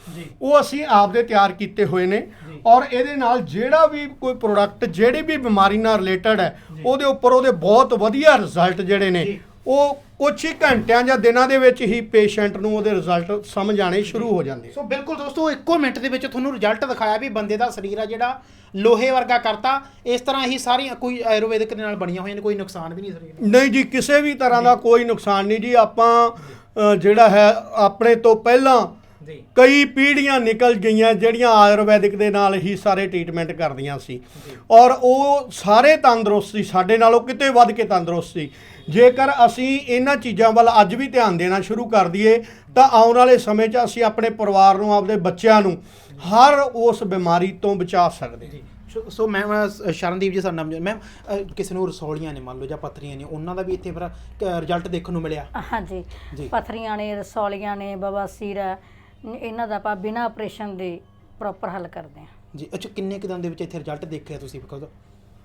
ਉਹ ਅਸੀਂ ਆਪਦੇ ਤਿਆਰ ਕੀਤੇ ਹੋਏ ਨੇ। ਔਰ ਇਹਦੇ ਨਾਲ ਜਿਹੜਾ ਵੀ ਕੋਈ ਪ੍ਰੋਡਕਟ ਜਿਹੜੀ ਵੀ ਬਿਮਾਰੀ ਨਾਲ ਰਿਲੇਟਡ ਹੈ ਉਹਦੇ ਉੱਪਰ ਉਹਦੇ ਬਹੁਤ ਵਧੀਆ ਰਿਜ਼ਲਟ ਜਿਹੜੇ ਨੇ। ਉਹ ਕੁਝ ਹੀ ਘੰਟਿਆਂ ਜਾਂ ਦਿਨਾਂ ਦੇ ਵਿੱਚ ਹੀ ਪੇਸ਼ੈਂਟ ਨੂੰ ਉਹਦੇ ਰਿਜ਼ਲਟ ਸਮਝ ਆਣੇ ਸ਼ੁਰੂ ਹੋ ਜਾਂਦੇ ਆ। ਸੋ ਬਿਲਕੁਲ ਦੋਸਤੋ ਇੱਕੋ ਮਿੰਟ ਦੇ ਵਿੱਚ ਤੁਹਾਨੂੰ ਰਿਜ਼ਲਟ ਦਿਖਾਇਆ ਵੀ ਬੰਦੇ ਦਾ ਸਰੀਰ ਆ ਜਿਹੜਾ ਲੋਹੇ ਵਰਗਾ ਕਰਤਾ। ਇਸ ਤਰ੍ਹਾਂ ਹੀ ਸਾਰੀਆਂ ਕੋਈ ਆਯੁਰਵੈਦਿਕ ਦੇ ਨਾਲ ਬਣੀਆਂ ਹੋਈਆਂ ਨੇ ਕੋਈ ਨੁਕਸਾਨ ਵੀ ਨਹੀਂ ਸਰੀਰ ਨੂੰ। ਨਹੀਂ ਜੀ ਕਿਸੇ ਵੀ ਤਰ੍ਹਾਂ ਦਾ ਕੋਈ ਨੁਕਸਾਨ ਨਹੀਂ ਜੀ। ਆਪਾਂ ਅ, ਜਿਹੜਾ ਹੈ ਆਪਣੇ ਤੋਂ ਪਹਿਲਾਂ ਜੀ। ਕਈ ਪੀੜ੍ਹੀਆਂ ਨਿਕਲ ਗਈਆਂ ਜਿਹੜੀਆਂ ਆਯੁਰਵੈਦਿਕ ਦੇ ਨਾਲ ਹੀ ਸਾਰੇ ਟ੍ਰੀਟਮੈਂਟ ਕਰਦੀਆਂ ਸੀ। ਔਰ ਉਹ ਸਾਰੇ ਤੰਦਰੁਸਤ ਸੀ ਸਾਡੇ ਨਾਲੋਂ ਕਿਤੇ ਵੱਧ ਕੇ ਤੰਦਰੁਸਤ ਸੀ। ਜੇਕਰ ਅਸੀਂ ਇਹਨਾਂ ਚੀਜ਼ਾਂ ਵੱਲ ਅੱਜ ਵੀ ਧਿਆਨ ਦੇਣਾ ਸ਼ੁਰੂ ਕਰ ਦਈਏ ਤਾਂ ਆਉਣ ਵਾਲੇ ਸਮੇਂ 'ਚ ਅਸੀਂ ਆਪਣੇ ਪਰਿਵਾਰ ਨੂੰ ਆਪਦੇ ਬੱਚਿਆਂ ਨੂੰ ਹਰ ਉਸ ਬਿਮਾਰੀ ਤੋਂ ਬਚਾ ਸਕਦੇ ਹਾਂ। ਸੋ- ਅ, ਸ਼ਰਨਦੀਪ ਜੀ ਸਾਡਾ ਨਾਮ ਮੈਮ ਅ, ਕਿਸੇ ਨੂੰ ਰਸੌਲੀਆਂ ਨੇ ਮੰਨ ਲਓ ਜਾਂ ਪੱਥਰੀਆਂ ਨੇ ਉਹਨਾਂ ਦਾ ਵੀ ਇੱਥੇ ਫਿਰ ਰਿਜ਼ਲਟ ਦੇਖਣ ਨੂੰ ਮਿਲਿਆ? ਹਾਂਜੀ। ਪਥਰੀਆਂ ਨੇ ਰਸੌਲੀਆਂ ਨੇ ਬਵਾਸੀਰ ਇਹਨਾਂ ਦਾ ਆਪਾਂ ਬਿਨਾਂ ਆਪਰੇਸ਼ਨ ਦੇ ਪ੍ਰੋਪਰ ਹੱਲ ਕਰਦੇ ਹਾਂ। ਜੀ ਅੱਛਾ ਕਿੰਨੇ ਕੁ ਦਿਨ ਦੇ ਵਿੱਚ ਇੱਥੇ ਰਿਜ਼ਲਟ ਦੇਖਿਆ ਤੁਸੀਂ ਬਿਕੋਜ਼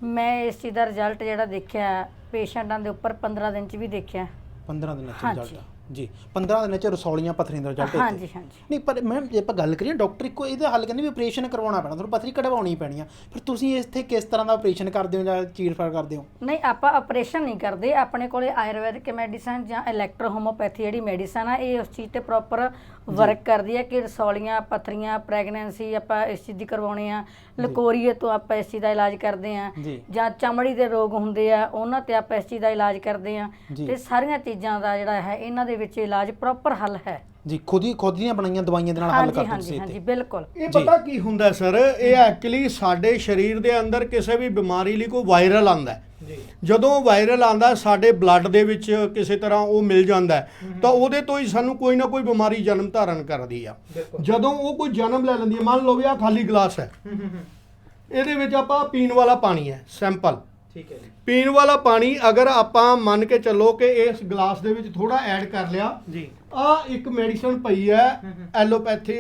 ਮੈਂ ਇਸ ਚੀਜ਼ ਦਾ ਰਿਜ਼ਲਟ ਜਿਹੜਾ ਦੇਖਿਆ ਪੇਸ਼ੈਂਟਾਂ ਦੇ ਉੱਪਰ 15 ਦਿਨ ਚ ਵੀ ਦੇਖਿਆ। 15 ਦਿਨਾਂ ਚ ਹਾਂਜੀ। ਰਿਜ਼ਲਟ ਜੀ 15 ਦਿਨਾਂ ਚ ਰਸੌਲੀਆਂ ਪੱਥਰੀਆਂ ਦਾ ਰਿਜ਼ਲਟ ਹਾਂਜੀ ਹਾਂਜੀ। ਨਹੀਂ ਪਰ ਮੈਮ ਜੇ ਆਪਾਂ ਗੱਲ ਕਰੀਏ ਡਾਕਟਰ ਇੱਕੋ ਇਹਦਾ ਹੱਲ ਕਹਿੰਦੇ ਵੀ ਆਪਰੇਸ਼ਨ ਕਰਵਾਉਣਾ ਪੈਣਾ ਤੁਹਾਨੂੰ ਪੱਥਰੀ ਕਢਵਾਉਣੀ ਪੈਣੀ ਆ। ਫਿਰ ਤੁਸੀਂ ਇੱਥੇ ਕਿਸ ਤਰ੍ਹਾਂ ਦਾ ਆਪਰੇਸ਼ਨ ਕਰਦੇ ਹੋ ਜਾਂ ਚੀਰਫਾੜ ਕਰਦੇ ਹੋ? ਨਹੀਂ ਆਪਾਂ ਆਪਰੇਸ਼ਨ ਨਹੀਂ ਕਰਦੇ। ਆਪਣੇ ਕੋਲੇ ਆਯੁਰਵੈਦਿਕ ਮੈਡੀਸਨ ਜਾਂ ਇਲੈਕਟ੍ਰੋ ਹੋਮੋਪੈਥੀ ਜਿਹੜੀ ਮੈਡੀਸਨ ਆ ਇਹ ਉਸ ਚੀਜ਼ ਤੇ ਪ੍ਰੋਪਰ ਵਰਕ ਕਰਦੀ ਹੈ ਕਿ ਰਸੌਲੀਆਂ ਪਥਰੀਆਂ ਪ੍ਰੈਗਨੈਂਸੀ ਆਪਾਂ ਇਸ ਚੀਜ਼ ਦੀ ਕਰਵਾਉਣੇ ਆ। ਲਕੋਰੀਏ ਤੋਂ ਆਪਾਂ ਇਸ ਚੀਜ਼ ਦਾ ਇਲਾਜ ਕਰਦੇ ਆ। ਜੀ। ਚਮੜੀ ਦੇ ਰੋਗ ਹੁੰਦੇ ਆ ਉਹਨਾਂ ਤੇ ਆਪਾਂ ਇਸ ਚੀਜ਼ ਦਾ ਇਲਾਜ ਕਰਦੇ ਆ। ਤੇ ਸਾਰੀਆਂ ਚੀਜ਼ਾਂ ਦਾ ਜਿਹੜਾ ਹੈ ਇਹਨਾਂ ਦੇ ਵਿੱਚ ਇਲਾਜ ਪ੍ਰੋਪਰ ਹੱਲ ਹੈ। ਜੀ ਖੁਦ ਹੀ ਖੁਦ ਦੀਆਂ ਬਣਾਈਆਂ ਦਵਾਈਆਂ ਦੇ ਨਾਲ ਹੱਲ ਹਾਂਜੀ ਕਰਦੇ ਹੋ ਹਾਂਜੀ ਤੁਸੀਂ ਹਾਂਜੀ ਬਿਲਕੁਲ। ਇਹ ਪਤਾ ਕੀ ਹੁੰਦਾ ਸਰ? ਇਹ ਐਕਚੁਅਲੀ ਸਾਡੇ ਸਰੀਰ ਦੇ ਅੰਦਰ ਕਿਸੇ ਵੀ ਬਿਮਾਰੀ ਲਈ ਕੋਈ ਵਾਇਰਲ ਆਂਦਾ ਹੈ। ਜੀ। ਜਦੋਂ ਵਾਇਰਲ ਆਂਦਾ ਸਾਡੇ ਬਲੱਡ ਦੇ ਵਿੱਚ ਕਿਸੇ ਤਰ੍ਹਾਂ ਉਹ ਮਿਲ ਜਾਂਦਾ ਹੈ, ਤਾਂ ਉਹਦੇ ਤੋਂ ਹੀ ਸਾਨੂੰ ਕੋਈ ਨਾ ਕੋਈ ਬਿਮਾਰੀ ਜਨਮ ਧਾਰਨ ਕਰਦੀ ਆ। ਜਦੋਂ ਉਹ ਕੋਈ ਜਨਮ ਲੈ ਲੈਂਦੀ ਹੈ ਮੰਨ ਲਓ ਵੀ ਆ ਖਾਲੀ ਗਲਾਸ ਹੈ। ਇਹਦੇ ਵਿੱਚ ਆਪਾਂ ਪੀਣ ਵਾਲਾ ਪਾਣੀ ਹੈ ਸੈਂਪਲ ਠੀਕ ਹੈ ਜੀ। ਪੀਣ ਵਾਲਾ ਪਾਣੀ ਅਗਰ ਆਪਾਂ ਮੰਨ ਕੇ ਚੱਲੋ ਕਿ ਇਸ ਗਲਾਸ ਦੇ ਵਿੱਚ ਥੋੜਾ ਐਡ ਕਰ ਲਿਆ ਜੀ। ਆ ਇੱਕ ਮੈਡੀਸਨ ਪਈ ਹੈ ਐਲੋਪੈਥੀ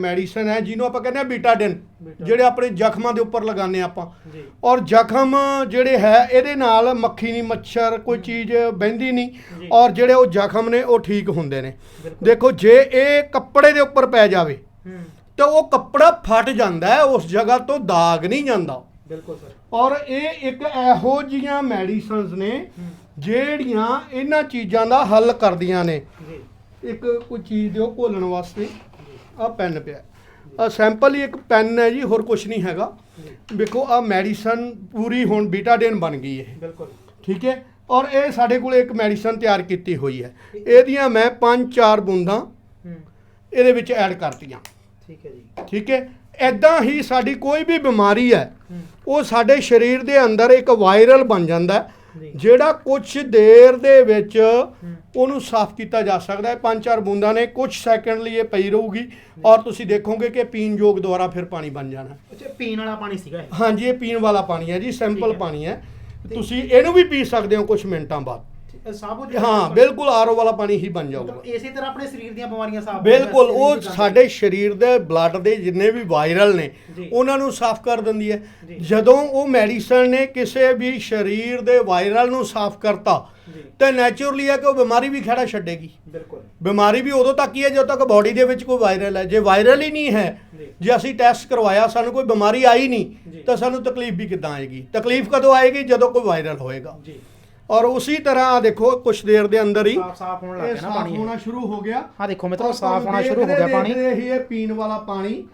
ਮੈਡੀਸਨ ਹੈ ਜਿਹਨੂੰ ਆਪਾਂ ਕਹਿੰਦੇ ਆ ਬੀਟਾਡਿਨ ਜਿਹੜੇ ਆਪਣੇ ਜ਼ਖਮਾਂ ਦੇ ਉੱਪਰ ਲਗਾਉਂਦੇ ਆਪਾਂ। ਔਰ ਜ਼ਖਮ ਜਿਹੜੇ ਹੈ ਇਹਦੇ ਨਾਲ ਮੱਖੀ ਨਹੀਂ ਮੱਛਰ ਕੋਈ ਚੀਜ਼ ਬਹਿੰਦੀ ਨਹੀਂ। ਔਰ ਜਿਹੜੇ ਉਹ ਜ਼ਖਮ ਨੇ ਉਹ ਠੀਕ ਹੁੰਦੇ ਨੇ। ਦੇਖੋ ਜੇ ਇਹ ਕੱਪੜੇ ਦੇ ਉੱਪਰ ਪੈ ਜਾਵੇ ਤਾਂ ਉਹ ਕੱਪੜਾ ਫਟ ਜਾਂਦਾ ਹੈ ਉਸ ਜਗ੍ਹਾ ਤੋਂ ਦਾਗ ਨਹੀਂ ਜਾਂਦਾ। ਬਿਲਕੁਲ ਸਰ। ਔਰ ਇਹ ਇੱਕ ਇਹੋ ਜੀਆਂ ਮੈਡੀਸਨਸ ਨੇ ਜਿਹੜੀਆਂ ਇਹਨਾਂ ਚੀਜ਼ਾਂ ਦਾ ਹੱਲ ਕਰਦੀਆਂ ਨੇ। ਜੀ। ਇੱਕ ਕੋਈ ਚੀਜ਼ ਦਿਓ ਘੋਲਣ ਵਾਸਤੇ। ਆ ਪੈਨ ਪਿਆ। ਆ ਸੈਂਪਲ ਹੀ ਇੱਕ ਪੈਨ ਹੈ ਜੀ ਹੋਰ ਕੁਝ ਨਹੀਂ ਹੈਗਾ। ਵੇਖੋ ਆ ਮੈਡੀਸਨ ਪੂਰੀ ਹੁਣ ਬੀਟਾਡਿਨ ਬਣ ਗਈ ਹੈ। ਬਿਲਕੁਲ। ਠੀਕ ਹੈ? ਔਰ ਇਹ ਸਾਡੇ ਕੋਲ ਇੱਕ ਮੈਡੀਸਨ ਤਿਆਰ ਕੀਤੀ ਹੋਈ ਹੈ। ਇਹਦੀਆਂ ਮੈਂ 5-4 ਬੂੰਦਾਂ ਇਹਦੇ ਵਿੱਚ ਐਡ ਕਰਤੀਆਂ। ਠੀਕ ਹੈ ਜੀ। ਠੀਕ ਹੈ? ਐਦਾਂ ਹੀ ਸਾਡੀ ਕੋਈ ਵੀ ਬਿਮਾਰੀ ਹੈ ਉਹ ਸਾਡੇ ਸਰੀਰ ਦੇ ਅੰਦਰ ਇੱਕ ਵਾਇਰਲ ਬਣ ਜਾਂਦਾ ਹੈ। ਜਿਹੜਾ ਕੁਝ ਦੇਰ ਦੇ ਵਿੱਚ ਉਹਨੂੰ ਸਾਫ਼ ਕੀਤਾ ਜਾ ਸਕਦਾ ਹੈ। ਪੰਜ ਚਾਰ ਬੂੰਦਾਂ ਨੇ ਕੁਝ ਸੈਕਿੰਡ ਲਈ ਇਹ ਪਈ ਰਹੂਗੀ ਔਰ ਤੁਸੀਂ ਦੇਖੋਗੇ ਕਿ ਪੀਣ ਯੋਗ ਦੁਆਰਾ ਫਿਰ ਪਾਣੀ ਬਣ ਜਾਣਾ। ਅੱਛਾ ਪੀਣ ਵਾਲਾ ਪਾਣੀ ਸੀਗਾ ਇਹ? ਹਾਂਜੀ ਇਹ ਪੀਣ ਵਾਲਾ ਪਾਣੀ ਹੈ ਜੀ ਸਿੰਪਲ। ਪਾਣੀ ਹੈ। ਤੁਸੀਂ ਇਹਨੂੰ ਵੀ ਪੀ ਸਕਦੇ ਹੋ ਕੁਝ ਮਿੰਟਾਂ ਬਾਅਦ। ਸਾਬੂ ਹਾਂ ਬਿਲਕੁਲ ਆਰਓ ਵਾਲਾ ਪਾਣੀ ਹੀ ਬਣ ਜਾਊਗਾ। ਇਸੇ ਤਰ੍ਹਾਂ ਆਪਣੇ ਸਰੀਰ ਦੀਆਂ ਬਿਮਾਰੀਆਂ ਸਾਫ਼ ਬਿਲਕੁਲ ਉਹ ਸਾਡੇ ਸਰੀਰ ਦੇ ਬਲੱਡ ਦੇ ਜਿੰਨੇ ਵੀ ਵਾਇਰਲ ਨੇ। ਉਹਨਾਂ ਨੂੰ ਸਾਫ਼ ਕਰ ਦਿੰਦੀ ਹੈ। ਜਦੋਂ ਉਹ ਮੈਡੀਸਨ ਨੇ ਕਿਸੇ ਵੀ ਸਰੀਰ ਦੇ ਵਾਇਰਲ ਨੂੰ ਸਾਫ਼ ਕਰਤਾ ਤੇ ਨੇਚਰਲੀ ਹੈ ਕਿ ਉਹ ਬਿਮਾਰੀ ਵੀ ਖੜਾ ਛੱਡੇਗੀ। ਬਿਲਕੁਲ। ਬਿਮਾਰੀ ਵੀ ਉਦੋਂ ਤੱਕ ਹੀ ਹੈ ਜਦੋਂ ਤੱਕ ਬਾਡੀ ਦੇ ਵਿੱਚ ਕੋਈ ਵਾਇਰਲ ਹੈ। ਜੇ ਵਾਇਰਲ ਹੀ ਨਹੀਂ ਹੈ ਜੀ। ਅਸੀਂ ਟੈਸਟ ਕਰਵਾਇਆ ਸਾਨੂੰ ਕੋਈ ਬਿਮਾਰੀ ਆਈ। ਨਹੀਂ ਤਾਂ ਸਾਨੂੰ ਤਕਲੀਫ ਵੀ ਕਿੱਦਾਂ ਆਏਗੀ? ਤਕਲੀਫ ਕਦੋਂ ਆਏਗੀ? ਜਦੋਂ ਕੋਈ ਵਾਇਰਲ ਹੋਏਗਾ। ਜੀ। ਔਰ ਉਸੇ ਤਰ੍ਹਾਂ ਆ ਦੇਖੋ ਕੁਝ ਦੇਰ ਦੇ ਅੰਦਰ ਹੀ ਸਾਫ਼ ਸਾਫ਼ ਹੋਣ ਲੱਗ ਇਹ ਗਿਆ ਨਾ ਪਾਣੀ ਹੋਣਾ ਸ਼ੁਰੂ ਹੋ ਗਿਆ। ਹਾਂ ਦੇਖੋ ਮਿੱਤਰੋ ਸਾਫ਼ ਹੋਣਾ ਸ਼ੁਰੂ ਹੋ ਗਿਆ ਪਾਣੀ। ਦੇਖਦੇ ਹੀ ਇਹ ਪੀਣ ਵਾਲਾ ਪਾਣੀ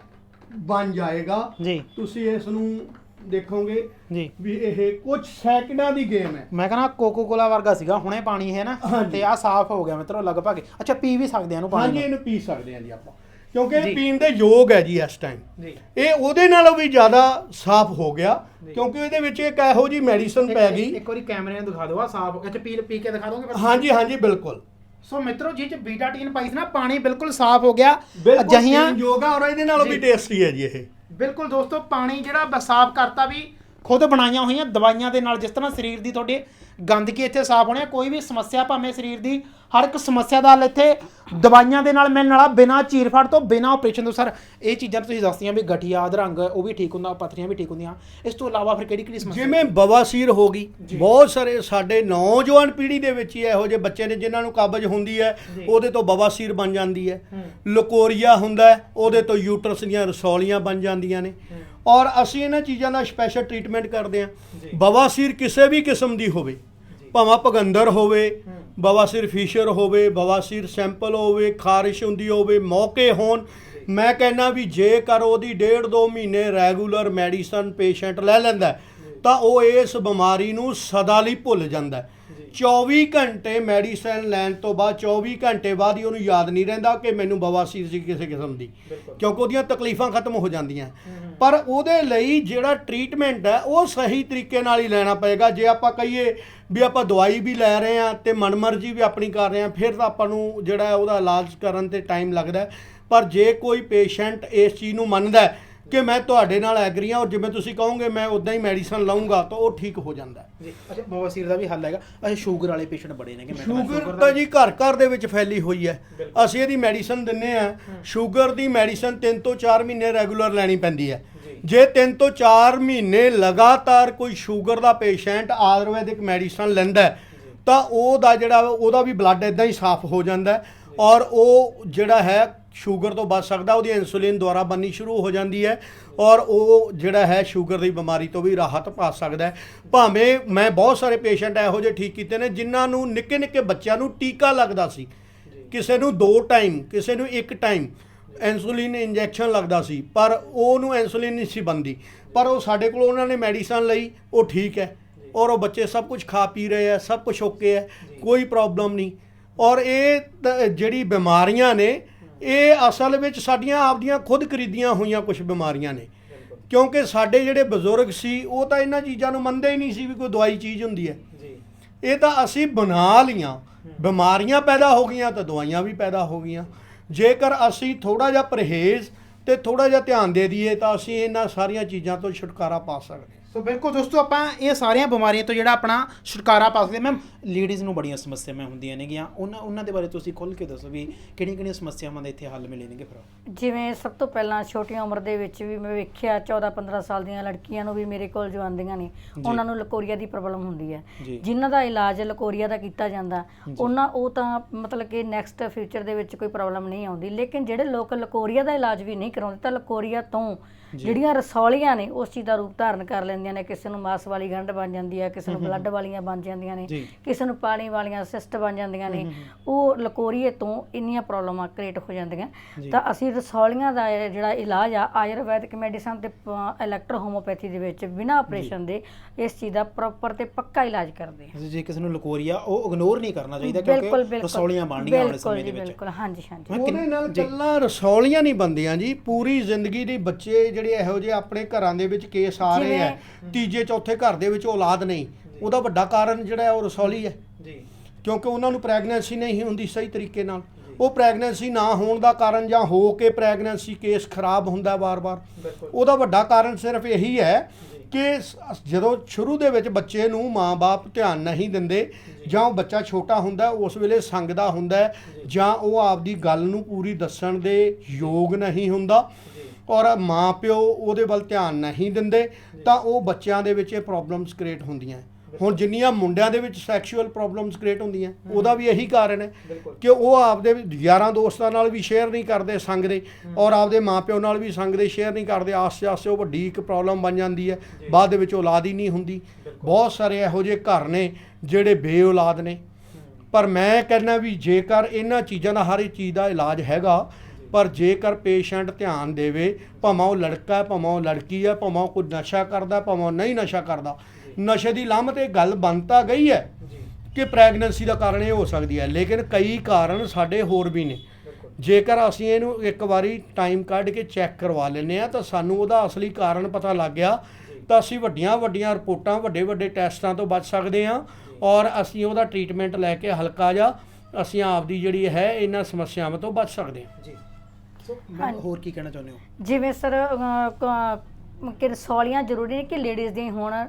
ਬਣ ਜਾਏਗਾ। ਜੀ। ਤੁਸੀਂ ਇਸ ਨੂੰ ਦੇਖੋਗੇ ਜੀ। ਵੀ ਇਹ ਕੁਝ ਸੈਕਿੰਡਾਂ ਦੀ ਗੇਮ ਹੈ। ਮੈਂ ਕਹਿੰਦਾ ਕੋਕੋ ਕੋਲਾ ਵਰਗਾ ਸੀਗਾ ਹੁਣੇ ਪਾਣੀ ਹੈ ਨਾ। ਤੇ ਆ ਸਾਫ਼ ਹੋ ਗਿਆ ਮਿੱਤਰੋ ਲਗਭਗ। ਅੱਛਾ ਪੀ ਵੀ ਸਕਦੇ ਆ ਇਹਨੂੰ ਪਾਣੀ ਹਾਂਜੀ। ਇਹਨੂੰ ਪੀ ਸਕਦੇ ਹਾਂ ਜੀ ਆਪਾਂ। ਕਿਉਂਕਿ ਇਹ। ਪੀਣ ਦੇ ਯੋਗ ਹੈ ਜੀ ਇਸ ਟਾਈਮ ਜੀ। ਇਹ ਉਹਦੇ ਨਾਲੋਂ ਵੀ ਜ਼ਿਆਦਾ ਸਾਫ਼ ਹੋ ਗਿਆ ਕਿਉਂਕਿ ਇਹਦੇ ਵਿੱਚ ਇੱਕ ਇਹੋ ਜੀ ਮੈਡੀਸਨ ਪੈ ਗਈ। ਇੱਕ ਵਾਰੀ ਕੈਮਰੇ ਨੂੰ ਦਿਖਾ ਦਿਓ ਆ ਸਾਫ਼ ਅੱਛਾ ਪੀ ਪੀ ਕੇ ਦਿਖਾ ਦੋਗੇ? ਹਾਂਜੀ ਹਾਂਜੀ ਬਿਲਕੁਲ। ਸੋ ਮਿੱਤਰੋ ਜੀ ਚ ਬੀਟਾਟੀਨ ਪਾਈ ਸੀ ਨਾ ਪਾਣੀ ਬਿਲਕੁਲ ਸਾਫ਼ ਹੋ ਗਿਆ। ਬਿਲਕੁਲ ਅਜਿਹੀਆਂ ਯੋਗ ਆ ਔਰ ਇਹਦੇ ਨਾਲੋਂ ਵੀ। ਟੇਸਟੀ ਹੈ ਜੀ ਇਹ। ਬਿਲਕੁਲ ਦੋਸਤੋ ਪਾਣੀ ਜਿਹੜਾ ਸਾਫ਼ ਕਰਤਾ ਵੀ ਖੁਦ ਬਣਾਈਆਂ ਹੋਈਆਂ ਦਵਾਈਆਂ ਦੇ ਨਾਲ ਜਿਸ ਤਰ੍ਹਾਂ ਸਰੀਰ ਦੀ ਤੁਹਾਡੇ ਗੰਦਗੀ ਇੱਥੇ ਸਾਫ਼ ਹੋਣੀ ਆ ਕੋਈ ਵੀ ਸਮੱਸਿਆ ਭਾਵੇਂ ਸਰੀਰ ਦੀ ਹਰ ਇੱਕ ਸਮੱਸਿਆ ਦਾ ਹੱਲ ਇੱਥੇ ਦਵਾਈਆਂ ਦੇ ਨਾਲ ਮਿਲਣ ਵਾਲਾ ਬਿਨਾਂ ਚੀਰਫਾੜ ਤੋਂ ਬਿਨਾਂ ਆਪਰੇਸ਼ਨ ਤੋਂ। ਸਰ ਇਹ ਚੀਜ਼ਾਂ ਤੁਸੀਂ ਦੱਸਦੀਆਂ ਵੀ ਗਠੀਆ ਅਧਰੰਗ ਉਹ ਵੀ ਠੀਕ ਹੁੰਦਾ ਪੱਥਰੀਆਂ ਵੀ ਠੀਕ ਹੁੰਦੀਆਂ। ਇਸ ਤੋਂ ਇਲਾਵਾ ਫਿਰ ਕਿਹੜੀ ਕਿਹੜੀ ਸਮੱਸਿਆ? ਜਿਵੇਂ ਬਵਾਸੀਰ ਹੋ ਗਈ ਬਹੁਤ ਸਾਰੇ ਸਾਡੇ ਨੌਜਵਾਨ ਪੀੜ੍ਹੀ ਦੇ ਵਿੱਚ ਹੀ ਇਹੋ ਜਿਹੇ ਬੱਚੇ ਨੇ ਜਿਨ੍ਹਾਂ ਨੂੰ ਕਾਬਜ ਹੁੰਦੀ ਹੈ। ਉਹਦੇ ਤੋਂ ਬਵਾਸੀਰ ਬਣ ਜਾਂਦੀ ਹੈ। ਹੂੰ। ਲਕੋਰੀਆ ਹੁੰਦਾ ਹੈ ਉਹਦੇ ਤੋਂ ਯੂਟਰਸ ਦੀਆਂ ਰਸੌਲੀਆਂ ਬਣ ਜਾਂਦੀਆਂ ਨੇ। ਔਰ ਅਸੀਂ ਇਹਨਾਂ ਚੀਜ਼ਾਂ ਦਾ ਸਪੈਸ਼ਲ ਟ੍ਰੀਟਮੈਂਟ ਕਰਦੇ ਹਾਂ। ਬਵਾਸੀਰ ਕਿਸੇ ਵੀ ਕਿਸਮ ਦੀ ਹੋਵੇ ਭਾਵੇਂ ਭਗੰਦਰ ਹੋਵੇ ਹੂੰ। ਬਵਾਸੀਰ ਫਿਸ਼ਰ ਹੋਵੇ ਬਵਾਸੀਰ ਸੈਂਪਲ ਹੋਵੇ ਖਾਰਿਸ਼ ਹੁੰਦੀ ਹੋਵੇ ਮੌਕੇ ਹੋਣ ਮੈਂ ਕਹਿੰਦਾ ਵੀ ਜੇਕਰ ਉਹਦੀ ਡੇਢ ਦੋ ਮਹੀਨੇ ਰੈਗੂਲਰ ਮੈਡੀਸਨ ਪੇਸ਼ੈਂਟ ਲੈ ਲੈਂਦਾ ਤਾਂ ਉਹ ਇਸ ਬਿਮਾਰੀ ਨੂੰ ਸਦਾ ਲਈ ਭੁੱਲ ਜਾਂਦਾ। 24 ਘੰਟੇ ਮੈਡੀਸਨ ਲੈਣ ਤੋਂ ਬਾਅਦ 24 ਘੰਟੇ ਬਾਅਦ ਹੀ ਉਹਨੂੰ ਯਾਦ ਨਹੀਂ ਰਹਿੰਦਾ ਕਿ ਮੈਨੂੰ ਬਵਾਸੀਰ ਸੀ ਕਿਸੇ ਕਿਸਮ ਦੀ। ਕਿਉਂਕਿ ਉਹਦੀਆਂ ਤਕਲੀਫਾਂ ਖਤਮ ਹੋ ਜਾਂਦੀਆਂ। ਪਰ ਉਹਦੇ ਲਈ ਜਿਹੜਾ ਟ੍ਰੀਟਮੈਂਟ ਹੈ ਉਹ ਸਹੀ ਤਰੀਕੇ ਨਾਲ ਹੀ ਲੈਣਾ ਪਏਗਾ। ਜੇ ਆਪਾਂ ਕਹੀਏ ਵੀ ਆਪਾਂ ਦਵਾਈ ਵੀ ਲੈ ਰਹੇ ਆ ਤੇ ਮਨਮਰਜ਼ੀ ਵੀ ਆਪਣੀ ਕਰ ਰਹੇ ਆ ਫਿਰ ਤਾਂ ਆਪਾਂ ਨੂੰ ਜਿਹੜਾ ਉਹਦਾ ਇਲਾਜ ਕਰਨ ਤੇ ਟਾਈਮ ਲੱਗਦਾ। ਪਰ ਜੇ ਕੋਈ ਪੇਸ਼ੈਂਟ ਇਸ ਚੀਜ਼ ਨੂੰ ਮੰਨਦਾ ਹੈ ਕਿ ਮੈਂ ਤੁਹਾਡੇ ਨਾਲ ਐਗਰੀ ਹਾਂ ਔਰ ਜਿਵੇਂ ਤੁਸੀਂ ਕਹੋਗੇ ਮੈਂ ਉਦਾਂ ਹੀ ਮੈਡੀਸਨ ਲਵਾਂਗਾ ਤਾਂ ਉਹ ਠੀਕ ਹੋ ਜਾਂਦਾ ਹੈ। ਜੀ ਅੱਛਾ ਬਵਾਸੀਰ ਦਾ ਵੀ ਹੱਲ ਹੈਗਾ। ਅੱਛਾ ਸ਼ੂਗਰ ਵਾਲੇ ਪੇਸ਼ੈਂਟ ਬੜੇ ਨੇ ਕਿ ਮੈਂ ਸ਼ੂਗਰ ਤਾਂ ਜੀ ਘਰ ਘਰ ਦੇ ਵਿੱਚ ਫੈਲੀ ਹੋਈ ਹੈ। ਅਸੀਂ ਇਹਦੀ ਮੈਡੀਸਨ ਦਿੰਨੇ ਆ ਸ਼ੂਗਰ ਦੀ ਮੈਡੀਸਨ 3 ਤੋਂ 4 ਮਹੀਨੇ ਰੈਗੂਲਰ ਲੈਣੀ ਪੈਂਦੀ ਹੈ। ਜੇ। 3 ਤੋਂ 4 ਮਹੀਨੇ ਲਗਾਤਾਰ ਕੋਈ ਸ਼ੂਗਰ ਦਾ ਪੇਸ਼ੈਂਟ ਆਯੁਰਵੈਦਿਕ ਮੈਡੀਸਨ ਲੈਂਦਾ ਹੈ, ਤਾਂ ਉਹਦਾ ਜਿਹੜਾ ਉਹਦਾ ਵੀ ਬਲੱਡ ਇਦਾਂ ਹੀ ਸਾਫ਼ ਹੋ ਜਾਂਦਾ ਹੈ ਔਰ ਉਹ ਜਿਹੜਾ ਹੈ ਸ਼ੂਗਰ ਤੋਂ ਬਚ ਸਕਦਾ ਉਹਦੀ ਇਨਸੂਲਿਨ ਦੁਆਰਾ ਬਣਨੀ ਸ਼ੁਰੂ ਹੋ ਜਾਂਦੀ ਹੈ ਔਰ ਉਹ ਜਿਹੜਾ ਹੈ ਸ਼ੂਗਰ ਦੀ ਬਿਮਾਰੀ ਤੋਂ ਵੀ ਰਾਹਤ ਪਾ ਸਕਦਾ ਹੈ। ਭਾਵੇਂ ਮੈਂ ਬਹੁਤ ਸਾਰੇ ਪੇਸ਼ੈਂਟ ਇਹੋ ਜਿਹੇ ਠੀਕ ਕੀਤੇ ਨੇ ਜਿਨ੍ਹਾਂ ਨੂੰ ਨਿੱਕੇ ਨਿੱਕੇ ਬੱਚਿਆਂ ਨੂੰ ਟੀਕਾ ਲੱਗਦਾ ਸੀ। ਕਿਸੇ ਨੂੰ ਦੋ ਟਾਈਮ ਕਿਸੇ ਨੂੰ ਇੱਕ ਟਾਈਮ ਇਨਸੂਲਿਨ ਇੰਜੈਕਸ਼ਨ ਲੱਗਦਾ ਸੀ ਪਰ ਉਹਨੂੰ ਇਨਸੂਲਿਨ ਨਹੀਂ ਸੀ ਬੰਦੀ ਪਰ ਉਹ ਸਾਡੇ ਕੋਲ ਉਹਨਾਂ ਨੇ ਮੈਡੀਸਨ ਲਈ ਉਹ ਠੀਕ ਹੈ ਔਰ ਉਹ ਬੱਚੇ ਸਭ ਕੁਝ ਖਾ ਪੀ ਰਹੇ ਆ ਸਭ ਕੁਝ ਓਕੇ ਹੈ ਕੋਈ ਪ੍ਰੋਬਲਮ ਨਹੀਂ। ਔਰ ਇਹ ਜਿਹੜੀ ਬਿਮਾਰੀਆਂ ਨੇ ਇਹ ਅਸਲ ਵਿੱਚ ਸਾਡੀਆਂ ਆਪਦੀਆਂ ਖੁਦ ਖਰੀਦੀਆਂ ਹੋਈਆਂ ਕੁਝ ਬਿਮਾਰੀਆਂ ਨੇ। ਕਿਉਂਕਿ ਸਾਡੇ ਜਿਹੜੇ ਬਜ਼ੁਰਗ ਸੀ ਉਹ ਤਾਂ ਇਹਨਾਂ ਚੀਜ਼ਾਂ ਨੂੰ ਮੰਨਦੇ ਹੀ ਨਹੀਂ ਸੀ ਵੀ ਕੋਈ ਦਵਾਈ ਚੀਜ਼ ਹੁੰਦੀ ਹੈ। ਜੀ। ਇਹ ਤਾਂ ਅਸੀਂ ਬਣਾ ਲੀਆਂ ਬਿਮਾਰੀਆਂ ਪੈਦਾ ਹੋ ਗਈਆਂ ਤਾਂ ਦਵਾਈਆਂ ਵੀ ਪੈਦਾ ਹੋ ਗਈਆਂ। ਜੇਕਰ ਅਸੀਂ ਥੋੜਾ ਜਿਹਾ ਪਰਹੇਜ਼ ਤੇ ਥੋੜਾ ਜਿਹਾ ਧਿਆਨ ਦੇ ਦਈਏ ਤਾਂ ਅਸੀਂ ਇਹਨਾਂ ਸਾਰੀਆਂ ਚੀਜ਼ਾਂ ਤੋਂ ਛੁਟਕਾਰਾ ਪਾ ਸਕਦੇ ਹਾਂ। ਸੋ ਬਿਲਕੁਲ ਦੋਸਤੋ ਆਪਾਂ ਇਹ ਸਾਰੀਆਂ ਬਿਮਾਰੀਆਂ ਤੋਂ ਜਿਹੜਾ ਆਪਣਾ ਛੁਟਕਾਰਾ ਪਾ ਸਕਦੇ ਮੈਮ ਲੇਡੀਜ਼ ਨੂੰ ਬੜੀਆਂ ਸਮੱਸਿਆਵਾਂ ਹੁੰਦੀਆਂ ਨੇਗੀਆਂ। ਉਹਨਾਂ ਉਹਨਾਂ ਦੇ ਬਾਰੇ ਤੁਸੀਂ ਖੁੱਲ ਕੇ ਦੱਸੋ ਵੀ ਕਿਹੜੀਆਂ ਕਿਹੜੀਆਂ ਸਮੱਸਿਆਵਾਂ ਦੇ ਇੱਥੇ ਹੱਲ ਮਿਲਣਗੇ ਫਿਰ। ਜਿਵੇਂ ਸਭ ਤੋਂ ਪਹਿਲਾਂ ਛੋਟੀਆਂ ਉਮਰ ਦੇ ਵਿੱਚ ਵੀ ਮੈਂ ਵੇਖਿਆ 14 15 ਸਾਲ ਦੀਆਂ ਲੜਕੀਆਂ ਨੂੰ ਵੀ ਮੇਰੇ ਕੋਲ ਜੋ ਆਉਂਦੀਆਂ ਨੇ ਉਹਨਾਂ ਨੂੰ ਲਕੋਰੀਆ ਦੀ ਪ੍ਰੋਬਲਮ ਹੁੰਦੀ ਹੈ। ਜਿਨ੍ਹਾਂ ਦਾ ਇਲਾਜ ਲਕੋਰੀਆ ਦਾ ਕੀਤਾ ਜਾਂਦਾ ਉਹਨਾਂ ਉਹ ਤਾਂ ਮਤਲਬ ਕਿ ਨੈਕਸਟ ਫਿਊਚਰ ਦੇ ਵਿੱਚ ਕੋਈ ਪ੍ਰੋਬਲਮ ਨਹੀਂ ਆਉਂਦੀ। ਲੇਕਿਨ ਜਿਹੜੇ ਲੋਕ ਲਕੋਰੀਆ ਦਾ ਇਲਾਜ ਵੀ ਨਹੀਂ ਕਰਾਉਂਦੇ ਤਾਂ ਲਕੋਰੀਆ ਤੋਂ ਜਿਹੜੀਆਂ ਰਸੌਲੀਆਂ ਨੇ ਉਸ ਚੀਜ਼ ਦਾ ਰੂਪ ਧਾਰਨ ਕਰ ਲੈਂਦੀਆਂ ਨੇ ਕਿਸੇ ਨੂੰ ਮਾਸ ਵਾਲੀ ਗੰਢ ਬਣ ਜਾਂਦੀ ਹੈ ਕਿਸੇ ਨੂੰ ਬਲੱਡ ਵਾਲੀਆਂ ਬਣ ਜਾਂਦੀਆਂ ਨੇ ਜੀ। ਕਿਸੇ ਨੂੰ ਪਾਣੀ ਵਾਲੀਆਂ ਸਿਸਟ ਬਣ ਜਾਂਦੀਆਂ ਨੇ ਉਹ ਲਕੋਰੀਏ ਤੋਂ ਇੰਨੀਆਂ ਪ੍ਰੋਬਲਮਾਂ ਕ੍ਰੀਏਟ ਹੋ ਜਾਂਦੀਆਂ। ਤਾਂ ਅਸੀਂ ਰਸੌਲੀਆਂ ਦਾ ਇਹ ਜਿਹੜਾ ਇਲਾਜ ਆ ਆਯੁਰਵੈਦਿਕ ਮੈਡੀਸਨ ਤੇ ਇਲੈਕਟ੍ਰੋ ਹੋਮੋਪੈਥੀ ਦੇ ਵਿੱਚ ਬਿਨਾਂ ਆਪਰੇਸ਼ਨ ਦੇ ਇਸ ਚੀਜ਼ ਦਾ ਪ੍ਰੋਪਰ ਤੇ ਪੱਕਾ ਇਲਾਜ ਕਰਦੇ ਹਾਂ ਜੇ ਕਿਸੇ ਨੂੰ ਲਕੋਰੀਆ ਉਹ ਇਗਨੋਰ ਨਹੀਂ ਕਰਨਾ ਚਾਹੀਦਾ ਕਿਉਂਕਿ ਰਸੌਲੀਆਂ ਬਣਨੀਆਂ ਆਉਣ ਬਿਲਕੁਲ ਸਮੇਂ ਜੀ ਦੇ ਵਿੱਚ। ਬਿਲਕੁਲ। ਹਾਂਜੀ ਹਾਂਜੀ। ਮੈਂ ਕਿੰਨ- ਉਹਦੇ ਨਾਲ ਗੱਲਾਂ ਰਸੌਲੀਆਂ ਨਹੀਂ ਬੰਦੀਆਂ ਜੀ ਪੂਰੀ ਜ਼ਿੰਦਗੀ ਦੇ ਬੱਚੇ ਜਿਹੜੇ ਇਹੋ ਜਿਹੇ ਆਪਣੇ ਘਰਾਂ ਦੇ ਵਿੱਚ ਕੇਸ ਆ ਰਹੇ ਆ ਤੀਜੇ ਚੌਥੇ ਘਰ ਦੇ ਵਿੱਚ ਔਲਾਦ ਨਹੀਂ। ਉਹਦਾ ਵੱਡਾ ਕਾਰਨ ਜਿਹੜਾ ਹੈ ਉਹ ਰਸੌਲੀ ਹੈ। ਜੀ। ਕਿਉਂਕਿ ਉਹਨਾਂ ਨੂੰ ਪ੍ਰੈਗਨੈਂਸੀ ਨਹੀਂ ਹੁੰਦੀ ਸਹੀ ਤਰੀਕੇ ਨਾਲ। ਉਹ ਪ੍ਰੈਗਨੈਂਸੀ ਨਾ ਹੋਣ ਦਾ ਕਾਰਨ ਜਾਂ ਹੋ ਕੇ ਪ੍ਰੈਗਨੈਂਸੀ ਕੇਸ ਖਰਾਬ ਹੁੰਦਾ ਵਾਰ-ਵਾਰ। ਉਹਦਾ ਵੱਡਾ ਕਾਰਨ ਸਿਰਫ ਇਹੀ ਹੈ ਕਿ ਜਦੋਂ ਸ਼ੁਰੂ ਦੇ ਵਿੱਚ ਬੱਚੇ ਨੂੰ ਮਾਂ-ਬਾਪ ਧਿਆਨ ਨਹੀਂ ਦਿੰਦੇ ਜਾਂ। ਉਹ ਬੱਚਾ ਛੋਟਾ ਹੁੰਦਾ ਉਸ ਵੇਲੇ ਸੰਗਦਾ ਹੁੰਦਾ ਜਾਂ। ਉਹ ਆਪਦੀ ਗੱਲ ਨੂੰ ਪੂਰੀ ਦੱਸਣ ਦੇ ਯੋਗ ਨਹੀਂ ਹੁੰਦਾ ਔਰ ਮਾਂ ਪਿਓ ਉਹਦੇ ਵੱਲ ਧਿਆਨ ਨਹੀਂ ਦਿੰਦੇ ਤਾਂ ਉਹ ਬੱਚਿਆਂ ਦੇ ਵਿੱਚ ਇਹ ਪ੍ਰੋਬਲਮਸ ਕ੍ਰੀਏਟ ਹੁੰਦੀਆਂ। ਹੁਣ ਜਿੰਨੀਆਂ ਮੁੰਡਿਆਂ ਦੇ ਵਿੱਚ ਸੈਕਸ਼ੂਅਲ ਪ੍ਰੋਬਲਮਸ ਕ੍ਰੀਏਟ ਹੁੰਦੀਆਂ ਉਹਦਾ ਵੀ ਇਹੀ ਕਾਰਨ ਹੈ ਕਿ ਉਹ ਆਪਦੇ ਯਾਰਾਂ ਦੋਸਤਾਂ ਨਾਲ ਵੀ ਸ਼ੇਅਰ ਨਹੀਂ ਕਰਦੇ ਸੰਗਦੇ ਔਰ ਆਪਦੇ ਮਾਪਿਓ ਨਾਲ ਵੀ ਸੰਗਦੇ ਸ਼ੇਅਰ ਨਹੀਂ ਕਰਦੇ ਆਸ-ਪਾਸੇ ਉਹ ਵੱਡੀ ਇੱਕ ਪ੍ਰੋਬਲਮ ਬਣ ਜਾਂਦੀ ਹੈ ਬਾਅਦ ਦੇ ਵਿੱਚ ਔਲਾਦ ਹੀ ਨਹੀਂ ਹੁੰਦੀ। ਬਹੁਤ ਸਾਰੇ ਇਹੋ ਜਿਹੇ ਘਰ ਨੇ ਜਿਹੜੇ ਬੇਔਲਾਦ ਨੇ। ਪਰ ਮੈਂ ਕਹਿੰਦਾ ਵੀ ਜੇਕਰ ਇਹਨਾਂ ਚੀਜ਼ਾਂ ਦਾ ਹਰ ਇੱਕ ਚੀਜ਼ ਦਾ ਇਲਾਜ ਹੈਗਾ ਪਰ ਜੇਕਰ ਪੇਸ਼ੈਂਟ ਧਿਆਨ ਦੇਵੇ ਭਾਵੇਂ ਉਹ ਲੜਕਾ ਹੈ ਭਾਵੇਂ ਉਹ ਲੜਕੀ ਹੈ ਭਾਵੇਂ ਉਹ ਕੋਈ ਨਸ਼ਾ ਕਰਦਾ ਭਾਵੇਂ ਉਹ ਨਹੀਂ ਨਸ਼ਾ ਕਰਦਾ ਨਸ਼ੇ ਦੀ ਲਾਮਤ ਇਹ ਗੱਲ ਬਣ ਤਾਂ ਗਈ ਹੈ ਕਿ ਪ੍ਰੈਗਨੈਂਸੀ ਦਾ ਕਾਰਨ ਇਹ ਹੋ ਸਕਦੀ ਹੈ ਲੇਕਿਨ ਕਈ ਕਾਰਨ ਸਾਡੇ ਹੋਰ ਵੀ ਨੇ। ਜੇਕਰ ਅਸੀਂ ਇਹਨੂੰ ਇੱਕ ਵਾਰੀ ਟਾਈਮ ਕੱਢ ਕੇ ਚੈੱਕ ਕਰਵਾ ਲੈਂਦੇ ਆ ਤਾਂ ਸਾਨੂੰ ਉਹਦਾ ਅਸਲੀ ਕਾਰਨ ਪਤਾ ਲੱਗ ਗਿਆ ਤਾਂ ਅਸੀਂ ਵੱਡੀਆਂ ਵੱਡੀਆਂ ਰਿਪੋਰਟਾਂ ਵੱਡੇ ਵੱਡੇ ਟੈਸਟਾਂ ਤੋਂ ਬਚ ਸਕਦੇ ਹਾਂ ਔਰ ਅਸੀਂ ਉਹਦਾ ਟ੍ਰੀਟਮੈਂਟ ਲੈ ਕੇ ਹਲਕਾ ਜਿਹਾ ਅਸੀਂ ਆਪਦੀ ਜਿਹੜੀ ਹੈ ਇਹਨਾਂ ਸਮੱਸਿਆਵਾਂ ਤੋਂ ਬਚ ਸਕਦੇ ਹਾਂ। ਜੀ। ਸੋ ਹੋਰ ਕੀ ਕਹਿਣਾ ਚਾਹੁੰਦੇ ਹੋ? ਜਿਵੇਂ ਸਰ ਕ- ਰਸੌਲੀਆਂ ਜ਼ਰੂਰੀ ਨਹੀਂ ਕਿ ਲੇਡੀਜ਼ ਦੀਆਂ ਹੀ ਹੋਣ?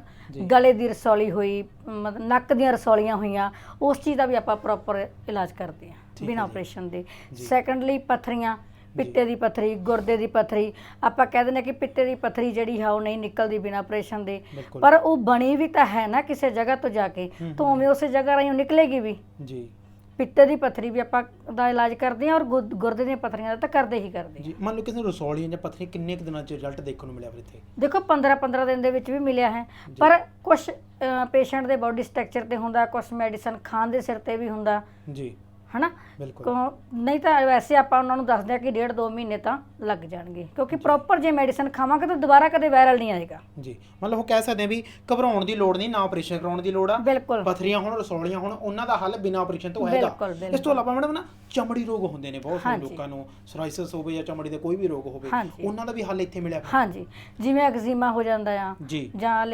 ਗਲੇ ਦੀ ਰਸੌਲੀ ਹੋਈ ਮਤਲਬ ਨੱਕ ਦੀਆਂ ਰਸੌਲੀਆਂ ਹੋਈਆਂ ਉਸ ਚੀਜ਼ ਦਾ ਵੀ ਆਪਾਂ ਪ੍ਰੋਪਰ ਇਲਾਜ ਕਰਦੇ ਹਾਂ ਬਿਨਾਂ ਆਪਰੇਸ਼ਨ ਦੇ। ਸੈਕੰਡਲੀ ਪੱਥਰੀਆਂ ਪਿੱਤੇ ਦੀ ਪੱਥਰੀ ਗੁਰਦੇ ਦੀ ਪੱਥਰੀ। ਆਪਾਂ ਕਹਿ ਦਿੰਦੇ ਕਿ ਪਿੱਤੇ ਦੀ ਪੱਥਰੀ ਜਿਹੜੀ ਹੈ ਉਹ ਨਹੀਂ ਨਿਕਲਦੀ ਬਿਨਾਂ ਆਪਰੇਸ਼ਨ ਦੇ। ਬਿਲਕੁਲ। ਪਰ ਉਹ ਬਣੀ ਵੀ ਤਾਂ ਹੈ ਨਾ ਕਿਸੇ ਜਗ੍ਹਾ ਤੋਂ ਜਾ ਕੇ ਤਾਂ ਉਵੇਂ ਉਸੇ ਜਗ੍ਹਾ ਰਾਹੀਂ ਉਹ ਨਿਕਲੇਗੀ ਵੀ। ਜੀ। ਪਿੱਤੇ ਦੀ ਪੱਥਰੀ ਵੀ ਆਪਾਂ ਦਾ ਇਲਾਜ ਕਰਦੇ ਹਾਂ ਔਰ ਗੁ- ਗੁਰਦੇ ਦੀਆਂ ਪੱਥਰੀਆਂ ਦਾ ਤਾਂ ਕਰਦੇ ਹੀ ਕਰਦੇ ਹਾਂ। ਜੀ ਮੰਨ ਲਓ ਕਿਸੇ ਨੂੰ ਰਸੌਲੀਆਂ ਜਾਂ ਪੱਥਰੀ ਕਿੰਨੇ ਕੁ ਦਿਨਾਂ ਚ ਰਿਜ਼ਲਟ ਦੇਖਣ ਨੂੰ ਮਿਲਿਆ ਫਿਰ ਇੱਥੇ? ਦੇਖੋ 15 15 ਦਿਨ ਦੇ ਵਿੱਚ ਵੀ ਮਿਲਿਆ ਹੈ। ਪਰ ਕੁਝ ਪੇਸ਼ੈਂਟ ਦੇ ਬਾਡੀ ਸਟਰਕਚਰ ਤੇ ਹੁੰਦਾ ਕੁਝ ਮੈਡੀਸਨ ਖਾਣ ਦੇ ਸਿਰ ਤੇ ਵੀ ਹੁੰਦਾ। ਜੀ। ਹਨਾ? ਬਿਲਕੁਲ। ਕਿਉਂ- ਨਹੀਂ ਤਾਂ ਵੈਸੇ ਆਪਾਂ ਉਹਨਾਂ ਨੂੰ ਦੱਸਦੇ ਆ ਕਿ ਡੇਢ ਦੋ ਮਹੀਨੇ ਤਾਂ ਲੱਗ ਜਾਣਗੇ ਕਿਉਂਕਿ ਪ੍ਰੋਪਰ ਜੇ ਮੈਡੀਸਨ ਖਾਵਾਂਗੇ ਤਾਂ ਦੁਬਾਰਾ ਕਦੇ ਵਾਇਰਲ ਨਹੀਂ ਆਏਗਾ। ਜੀ ਮਤਲਬ ਉਹ ਕਹਿ ਸਕਦੇ ਆ ਵੀ ਘਬਰਾਉਣ ਦੀ ਲੋੜ ਨਹੀਂ ਨਾ ਆਪਰੇਸ਼ਨ ਕਰਾਉਣ ਦੀ ਲੋੜ ਆ। ਬਿਲਕੁਲ। ਪਥਰੀਆਂ ਹੋਣ ਰਸੌਲੀਆਂ ਹੋਣ ਉਹਨਾਂ ਦਾ ਹੱਲ ਬਿਨਾਂ ਆਪਰੇਸ਼ਨ ਤੋਂ ਹੈਗਾ ਬਿਲਕੁਲ, ਬਿਲਕੁਲ। ਇਸ ਤੋਂ ਇਲਾਵਾ ਮੈਡਮ ਨਾ ਚਮੜੀ ਰੋਗ ਹੁੰਦੇ ਨੇ ਬਹੁਤ ਸਾਰੇ ਹਾਂਜੀ। ਲੋਕਾਂ ਨੂੰ ਸੋਰਾਇਸਿਸ ਹੋਵੇ ਜਾਂ ਚਮੜੀ ਦੇ ਕੋਈ ਵੀ ਰੋਗ ਹੋਵੇ ਹਾਂਜੀ। ਉਹਨਾਂ ਦਾ ਵੀ ਹੱਲ ਇੱਥੇ ਮਿਲਿਆ ਹਾਂਜੀ ਜਿਵੇਂ ਐਗਜ਼ੀਮਾ ਹੋ ਜਾਂਦਾ ਆ ਜੀ। ਜਾਂ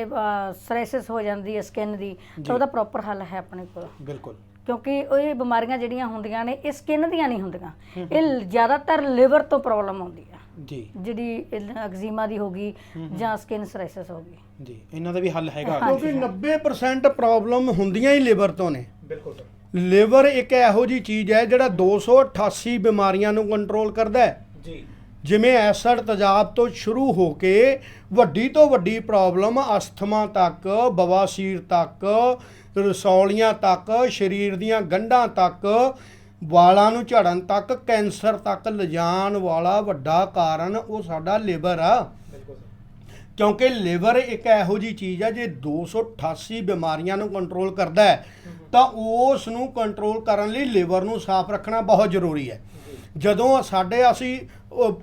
ਸਰਾਇਸਿਸ ਹੋ ਜਾਂਦੀ ਹੈ ਸਕਿਨ ਦੀ ਤਾਂ ਉਹਦਾ ਪ੍ਰੋਪਰ ਹੱਲ ਹੈ ਆਪਣੇ ਕੋਲ। ਬਿਲਕੁਲ। ਕਿਉਂਕਿ ਉਹ ਇਹ ਬਿਮਾਰੀਆਂ ਜਿਹੜੀਆਂ ਹੁੰਦੀਆਂ ਨੇ ਇਹ ਸਕਿਨ ਦੀਆਂ ਨਹੀਂ ਹੁੰਦੀਆਂ। ਇਹ ਜ਼ਿਆਦਾਤਰ ਲਿਵਰ ਤੋਂ ਪ੍ਰੋਬਲਮ ਆਉਂਦੀ ਆ। ਜੀ। ਜਿਹੜੀ ਐਗਜ਼ੀਮਾ ਦੀ ਹੋਗੀ ਜਾਂ ਸਕਿਨ ਸਰਾਇਸਿਸ ਹੋਗੀ ਜੀ ਇਹਨਾਂ ਦਾ ਵੀ ਹੱਲ ਹੈਗਾ। ਕਿਉਂਕਿ 90% ਪ੍ਰੋਬਲਮ ਹੁੰਦੀਆਂ ਹੀ ਲਿਵਰ ਤੋਂ ਨੇ। ਬਿਲਕੁਲ ਸਰ। ਲਿਵਰ ਇੱਕ ਇਹੋ ਜੀ ਚੀਜ਼ ਹੈ ਜਿਹੜਾ 288 ਬਿਮਾਰੀਆਂ ਨੂੰ ਕੰਟਰੋਲ ਕਰਦਾ ਹੈ। ਜੀ। ਜਿਵੇਂ ਐਸਿਡ ਤੇਜ਼ਾਬ ਤੋਂ ਸ਼ੁਰੂ ਹੋ ਕੇ ਵੱਡੀ ਤੋਂ ਵੱਡੀ ਪ੍ਰੋਬਲਮ ਅਸਥਮਾ ਤੱਕ ਬਵਾਸੀਰ ਤੱਕ ਰਸੌਲੀਆਂ ਤੱਕ ਸਰੀਰ ਦੀਆਂ ਗੰਢਾਂ ਤੱਕ ਵਾਲਾਂ ਨੂੰ ਝੜਨ ਤੱਕ ਕੈਂਸਰ ਤੱਕ ਲਿਜਾਣ ਵਾਲਾ ਵੱਡਾ ਕਾਰਨ ਉਹ ਸਾਡਾ ਲਿਵਰ ਆ। ਕਿਉਂਕਿ ਲਿਵਰ ਇੱਕ ਇਹੋ ਜੀ ਚੀਜ਼ ਹੈ ਜੇ 288 ਬਿਮਾਰੀਆਂ ਨੂੰ ਕੰਟਰੋਲ ਕਰਦਾ ਹੈ ਤਾਂ ਉਸ ਨੂੰ ਕੰਟਰੋਲ ਕਰਨ ਲਈ ਲਿਵਰ ਨੂੰ ਸਾਫ਼ ਰੱਖਣਾ ਬਹੁਤ ਜ਼ਰੂਰੀ ਹੈ। ਜਦੋਂ ਸਾਡੇ ਅਸੀਂ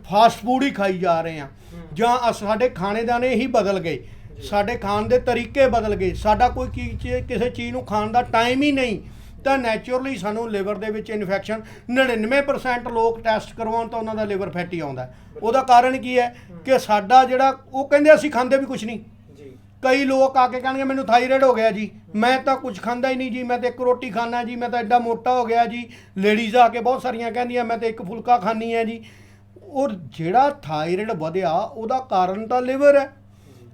ਫਾਸਟ ਫੂਡ ਹੀ ਖਾਈ ਜਾ ਰਹੇ ਹਾਂ ਜਾਂ ਸਾਡੇ ਖਾਣੇ ਦਾਣੇ ਹੀ ਬਦਲ ਗਏ ਸਾਡੇ ਖਾਣ ਦੇ ਤਰੀਕੇ ਬਦਲ ਗਏ। ਸਾਡਾ ਕੋਈ ਕੀ ਚੀ- ਕਿਸੇ ਚੀਜ਼ ਨੂੰ ਖਾਣ ਦਾ ਟਾਈਮ ਹੀ ਨਹੀਂ। ਤਾਂ ਨੈਚੁਰਲੀ ਸਾਨੂੰ ਲਿਵਰ ਦੇ ਵਿੱਚ ਇਨਫੈਕਸ਼ਨ 99% ਲੋਕ ਟੈਸਟ ਕਰਵਾਉਣ ਤਾਂ ਉਹਨਾਂ ਦਾ ਲਿਵਰ ਫੈਟੀ ਆਉਂਦਾ। ਉਹਦਾ ਕਾਰਨ ਕੀ ਹੈ? ਕਿ ਸਾਡਾ ਜਿਹੜਾ ਉਹ ਕਹਿੰਦੇ ਅਸੀਂ ਖਾਂਦੇ ਵੀ ਕੁਝ ਨਹੀਂ। ਕਈ ਲੋਕ ਆ ਕੇ ਕਹਿਣਗੇ ਮੈਨੂੰ ਥਾਇਰਾਇਡ ਹੋ ਗਿਆ ਜੀ। ਮੈਂ ਤਾਂ ਕੁਝ ਖਾਂਦਾ ਹੀ ਨਹੀਂ ਜੀ। ਮੈਂ ਤਾਂ ਇੱਕ ਰੋਟੀ ਖਾਣਾ ਜੀ। ਮੈਂ ਤਾਂ ਐਡਾ ਮੋਟਾ ਹੋ ਗਿਆ ਜੀ। ਲੇਡੀਜ਼ ਆ ਕੇ ਬਹੁਤ ਸਾਰੀਆਂ ਕਹਿੰਦੀਆਂ ਮੈਂ ਤਾਂ ਇੱਕ ਫੁਲਕਾ ਖਾਣੀ ਹੈ ਜੀ। ਔਰ ਜਿਹੜਾ ਥਾਇਰਾਇਡ ਵਧਿਆ ਉਹਦਾ ਕਾਰਨ ਤਾਂ ਲਿਵਰ ਹੈ।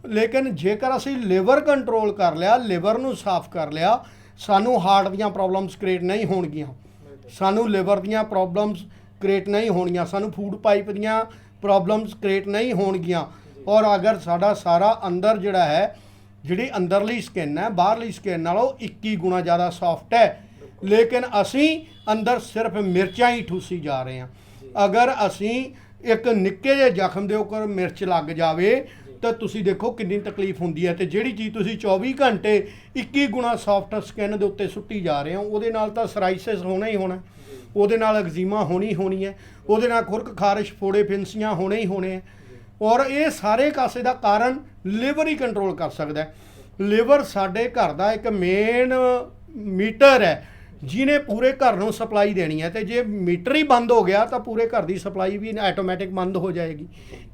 ਲੇਕਿਨ ਜੇਕਰ ਅਸੀਂ ਲਿਵਰ ਕੰਟਰੋਲ ਕਰ ਲਿਆ, ਲਿਵਰ ਨੂੰ ਸਾਫ਼ ਕਰ ਲਿਆ, ਸਾਨੂੰ ਹਾਰਟ ਦੀਆਂ ਪ੍ਰੋਬਲਮਸ ਕ੍ਰੀਏਟ ਨਹੀਂ ਹੋਣਗੀਆਂ। ਸਾਨੂੰ ਲਿਵਰ ਦੀਆਂ ਪ੍ਰੋਬਲਮਸ ਕ੍ਰੀਏਟ ਨਹੀਂ ਹੋਣਗੀਆਂ। ਸਾਨੂੰ ਫੂਡ ਪਾਈਪ ਦੀਆਂ ਪ੍ਰੋਬਲਮਸ ਕ੍ਰੀਏਟ ਨਹੀਂ ਹੋਣਗੀਆਂ। ਔਰ ਅਗਰ ਸਾਡਾ ਸਾਰਾ ਅੰਦਰ ਜਿਹੜਾ ਹੈ, ਜਿਹੜੀ ਅੰਦਰਲੀ ਸਕਿਨ ਹੈ, ਬਾਹਰਲੀ ਸਕਿਨ ਨਾਲੋਂ 21 ਗੁਣਾ ਜ਼ਿਆਦਾ ਸੌਫਟ ਹੈ। ਲੇਕਿਨ ਅਸੀਂ ਅੰਦਰ ਸਿਰਫ ਮਿਰਚਾਂ ਹੀ ਠੂਸੀ ਜਾ ਰਹੇ ਹਾਂ। ਅਗਰ ਅਸੀਂ ਇੱਕ ਨਿੱਕੇ ਜਿਹੇ ਜ਼ਖਮ ਦੇ ਉੱਪਰ ਮਿਰਚ ਲੱਗ ਜਾਵੇ ਤਾਂ ਤੁਸੀਂ ਦੇਖੋ ਕਿੰਨੀ ਤਕਲੀਫ ਹੁੰਦੀ ਹੈ ਤੇ ਜਿਹੜੀ ਚੀਜ਼ ਤੁਸੀਂ 24 ਘੰਟੇ 21 ਗੁਣਾ ਸੌਫਟ ਸਕਿਨ ਦੇ ਉੱਤੇ ਸੁੱਟੀ ਜਾ ਰਹੇ ਹੋ, ਉਹਦੇ ਨਾਲ ਤਾਂ ਸਰਾਈਸਿਸ ਹੋਣਾ ਹੀ ਹੋਣਾ। ਉਹਦੇ ਨਾਲ ਐਗਜ਼ੀਮਾ ਹੋਣੀ ਹੋਣੀ ਹੈ, ਉਹਦੇ ਨਾਲ ਖੁਰਕ ਖਾਰਿਸ਼, ਫੋੜੇ, ਫਿੰਸੀਆਂ ਹੋਣੇ ਹੀ ਹੋਣੇ ਹੈ। ਔਰ ਇਹ ਸਾਰੇ ਕਾਸੇ ਦਾ ਕਾਰਨ ਲਿਵਰ ਹੀ ਕੰਟਰੋਲ ਕਰ ਸਕਦਾ ਹੈ। ਲਿਵਰ ਸਾਡੇ ਘਰ ਦਾ ਇੱਕ ਮੇਨ ਮੀਟਰ ਹੈ। ਜਿਹਨੇ ਪੂਰੇ ਘਰ ਨੂੰ ਸਪਲਾਈ ਦੇਣੀ ਹੈ ਤੇ ਜੇ ਮੀਟਰ ਹੀ ਬੰਦ ਹੋ ਗਿਆ ਤਾਂ ਪੂਰੇ ਘਰ ਦੀ ਸਪਲਾਈ ਵੀ ਆਟੋਮੈਟਿਕ ਬੰਦ ਹੋ ਜਾਏਗੀ।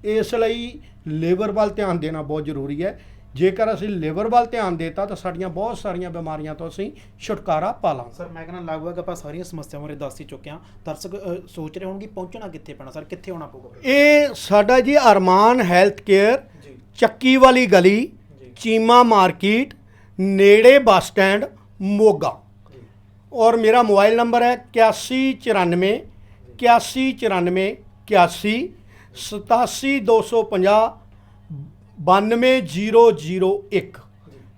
ਇਸ ਲਈ ਲਿਵਰ ਵੱਲ ਧਿਆਨ ਦੇਣਾ ਬਹੁਤ ਜ਼ਰੂਰੀ ਹੈ। ਜੇਕਰ ਅਸੀਂ ਲਿਵਰ ਵੱਲ ਧਿਆਨ ਦੇਤਾ ਤਾਂ ਸਾਡੀਆਂ ਬਹੁਤ ਸਾਰੀਆਂ ਬਿਮਾਰੀਆਂ ਤੋਂ ਅਸੀਂ ਛੁਟਕਾਰਾ ਪਾ ਲਾਂਗੇ ਸਰ ਮੈਂ ਕਹਿੰਦਾ ਲਗਭਗ ਆਪਾਂ ਸਾਰੀਆਂ ਸਮੱਸਿਆਵਾਂ ਬਾਰੇ ਦੱਸ ਹੀ ਚੁੱਕੇ ਹਾਂ। ਦਰਸ਼ਕ ਸੋਚ ਰਹੇ ਹੋਣਗੇ ਪਹੁੰਚਣਾ ਕਿੱਥੇ ਪੈਣਾ? ਸਰ ਕਿੱਥੇ ਆਉਣਾ ਪਊਗਾ? ਇਹ ਸਾਡਾ ਜੀ ਅਰਮਾਨ ਹੈਲਥ ਕੇਅਰ ਚੱਕੀ ਵਾਲੀ ਗਲੀ। ਚੀਮਾ ਮਾਰਕੀਟ ਨੇੜੇ ਬੱਸ ਸਟੈਂਡ ਮੋਗਾ। ਜੀ ਔਰ ਮੇਰਾ ਮੋਬਾਈਲ ਨੰਬਰ ਹੈ 8194 8194 81 87250 92001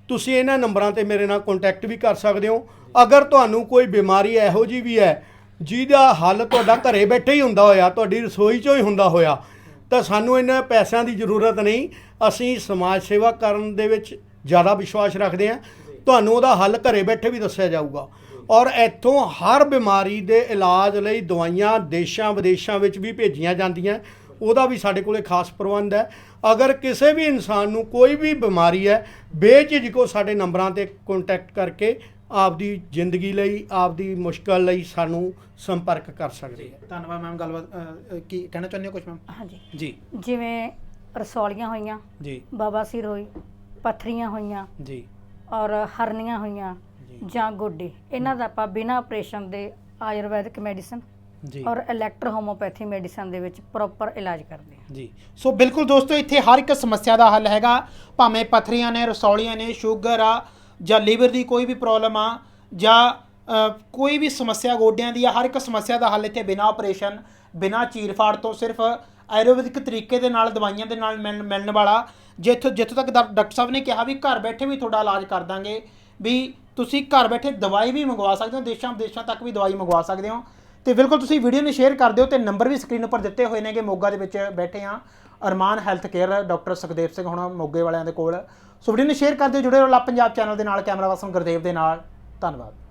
ਤੁਸੀਂ ਇਹਨਾਂ ਨੰਬਰਾਂ ਤੇ ਮੇਰੇ ਨਾਲ ਕੰਟੈਕਟ ਵੀ ਕਰ ਸਕਦੇ ਹੋ। ਅਗਰ ਤੁਹਾਨੂੰ ਕੋਈ ਬਿਮਾਰੀ ਇਹੋ ਜੀ ਵੀ ਹੈ, ਜਿਹਦਾ ਹੱਲ ਤੁਹਾਡਾ ਘਰੇ ਬੈਠੇ ਹੀ ਹੁੰਦਾ ਹੋਇਆ, ਤੁਹਾਡੀ ਰਸੋਈ 'ਚੋਂ ਹੀ ਹੁੰਦਾ ਹੋਇਆ, ਤਾਂ ਸਾਨੂੰ ਇਹਨਾਂ ਪੈਸਿਆਂ ਦੀ ਜ਼ਰੂਰਤ ਨਹੀਂ। ਅਸੀਂ ਸਮਾਜ ਸੇਵਾ ਕਰਨ ਦੇ ਵਿੱਚ ਜ਼ਿਆਦਾ ਵਿਸ਼ਵਾਸ ਰੱਖਦੇ ਹਾਂ। ਤੁਹਾਨੂੰ ਉਹਦਾ ਹੱਲ ਘਰੇ ਬੈਠੇ ਵੀ ਦੱਸਿਆ ਜਾਊਗਾ। ਔਰ ਇੱਥੋਂ ਹਰ ਬਿਮਾਰੀ ਦੇ ਇਲਾਜ ਲਈ ਦਵਾਈਆਂ ਦੇਸ਼ਾਂ ਵਿਦੇਸ਼ਾਂ ਵਿੱਚ ਵੀ ਭੇਜੀਆਂ ਜਾਂਦੀਆਂ। ਉਹਦਾ ਵੀ ਸਾਡੇ ਕੋਲੇ ਖਾਸ ਪ੍ਰਬੰਧ ਹੈ। ਅਗਰ ਕਿਸੇ ਵੀ ਇਨਸਾਨ ਨੂੰ ਕੋਈ ਵੀ ਬਿਮਾਰੀ ਹੈ ਬੇਝਿਜਕੋ ਸਾਡੇ ਨੰਬਰਾਂ ਤੇ ਕੰਟੈਕਟ ਕਰਕੇ ਆਪਦੀ ਜ਼ਿੰਦਗੀ ਲਈ ਆਪਦੀ ਮੁਸ਼ਕਲ ਲਈ ਸਾਨੂੰ ਸੰਪਰਕ ਕਰ ਸਕਦੇ ਹੈ। ਧੰਨਵਾਦ ਮੈਮ ਗੱਲਬਾਤ ਕੀ ਕਹਿਣਾ ਚਾਹੁੰਦੇ ਹੋ ਕੁਝ ਮੈਮ? ਹਾਂਜੀ। ਜੀ। ਜਿਵੇਂ ਰਸੌਲੀਆਂ ਹੋਈਆਂ ਜੀ। ਬਵਾਸੀਰ ਹੋਈ ਪੱਥਰੀਆਂ ਹੋਈਆਂ ਜੀ। ਔਰ ਹਰਨੀਆਂ ਹੋਈਆਂ ਜੀ। ਜਾਂ ਗੋਡੇ ਇਹਨਾਂ ਦਾ ਆਪਾਂ ਬਿਨਾਂ ਆਪਰੇਸ਼ਨ ਦੇ ਆਯੁਰਵੈਦਿਕ ਮੈਡੀਸਨ ਜੀ। ਔਰ ਇਲੈਕਟ੍ਰੋ ਹੋਮੋਪੈਥੀ ਮੈਡੀਸਨ ਦੇ ਵਿੱਚ ਪ੍ਰੋਪਰ ਇਲਾਜ ਕਰਦੇ ਹਾਂ। ਜੀ। ਸੋ ਬਿਲਕੁਲ ਦੋਸਤੋ ਇੱਥੇ ਹਰ ਇੱਕ ਸਮੱਸਿਆ ਦਾ ਹੱਲ ਹੈਗਾ। ਭਾਵੇਂ ਪਥਰੀਆਂ ਨੇ ਰਸੌਲੀਆਂ ਨੇ ਸ਼ੂਗਰ ਆ ਜਾਂ ਲੀਵਰ ਦੀ ਕੋਈ ਵੀ ਪ੍ਰੋਬਲਮ ਆ ਜਾਂ ਕੋਈ ਵੀ ਸਮੱਸਿਆ ਗੋਡਿਆਂ ਦੀ ਆ ਹਰ ਇੱਕ ਸਮੱਸਿਆ ਦਾ ਹੱਲ ਇੱਥੇ ਬਿਨਾਂ ਆਪਰੇਸ਼ਨ ਬਿਨਾਂ ਚੀਰਫਾੜ ਤੋਂ ਸਿਰਫ ਆਯੁਰਵੈਦਿਕ ਤਰੀਕੇ ਦੇ ਨਾਲ ਦਵਾਈਆਂ ਦੇ ਨਾਲ ਮਿਲਣ ਵਾਲਾ। ਜਿੱਥੋਂ ਜਿੱਥੋਂ ਤੱਕ ਡਾਕਟਰ ਸਾਹਿਬ ਨੇ ਕਿਹਾ ਵੀ ਘਰ ਬੈਠੇ ਵੀ ਤੁਹਾਡਾ ਇਲਾਜ ਕਰ ਦਾਂਗੇ ਵੀ ਤੁਸੀਂ ਘਰ ਬੈਠੇ ਦਵਾਈ ਵੀ ਮੰਗਵਾ ਸਕਦੇ ਹੋ, ਦੇਸ਼ਾਂ ਵਿਦੇਸ਼ਾਂ ਤੱਕ ਵੀ ਦਵਾਈ ਮੰਗਵਾ ਸਕਦੇ ਹੋ। ਤੇ ਬਿਲਕੁਲ ਤੁਸੀਂ ਵੀਡੀਓ ਨੂੰ ਸ਼ੇਅਰ ਕਰ ਦਿਓ ਤੇ ਨੰਬਰ ਵੀ ਸਕਰੀਨ ਉੱਪਰ ਦਿੱਤੇ ਹੋਏ ਨੇਗੇ, ਮੋਗਾ ਦੇ ਵਿੱਚ ਬੈਠੇ ਆ Armaan health care doctor Sukhdev Singh ਹੁਣ, ਮੋਗੇ ਵਾਲਿਆਂ ਦੇ ਕੋਲ। ਸੋ ਵੀਡੀਓ ਨੂੰ ਸ਼ੇਅਰ ਕਰ ਦਿਓ, ਜੁੜੇ ਰਹੋ ਲਾ ਪੰਜਾਬ ਚੈਨਲ ਦੇ ਨਾਲ ਕੈਮਰਾ ਪਰਸਨ ਗੁਰਦੇਵ ਦੇ ਨਾਲ। ਧੰਨਵਾਦ।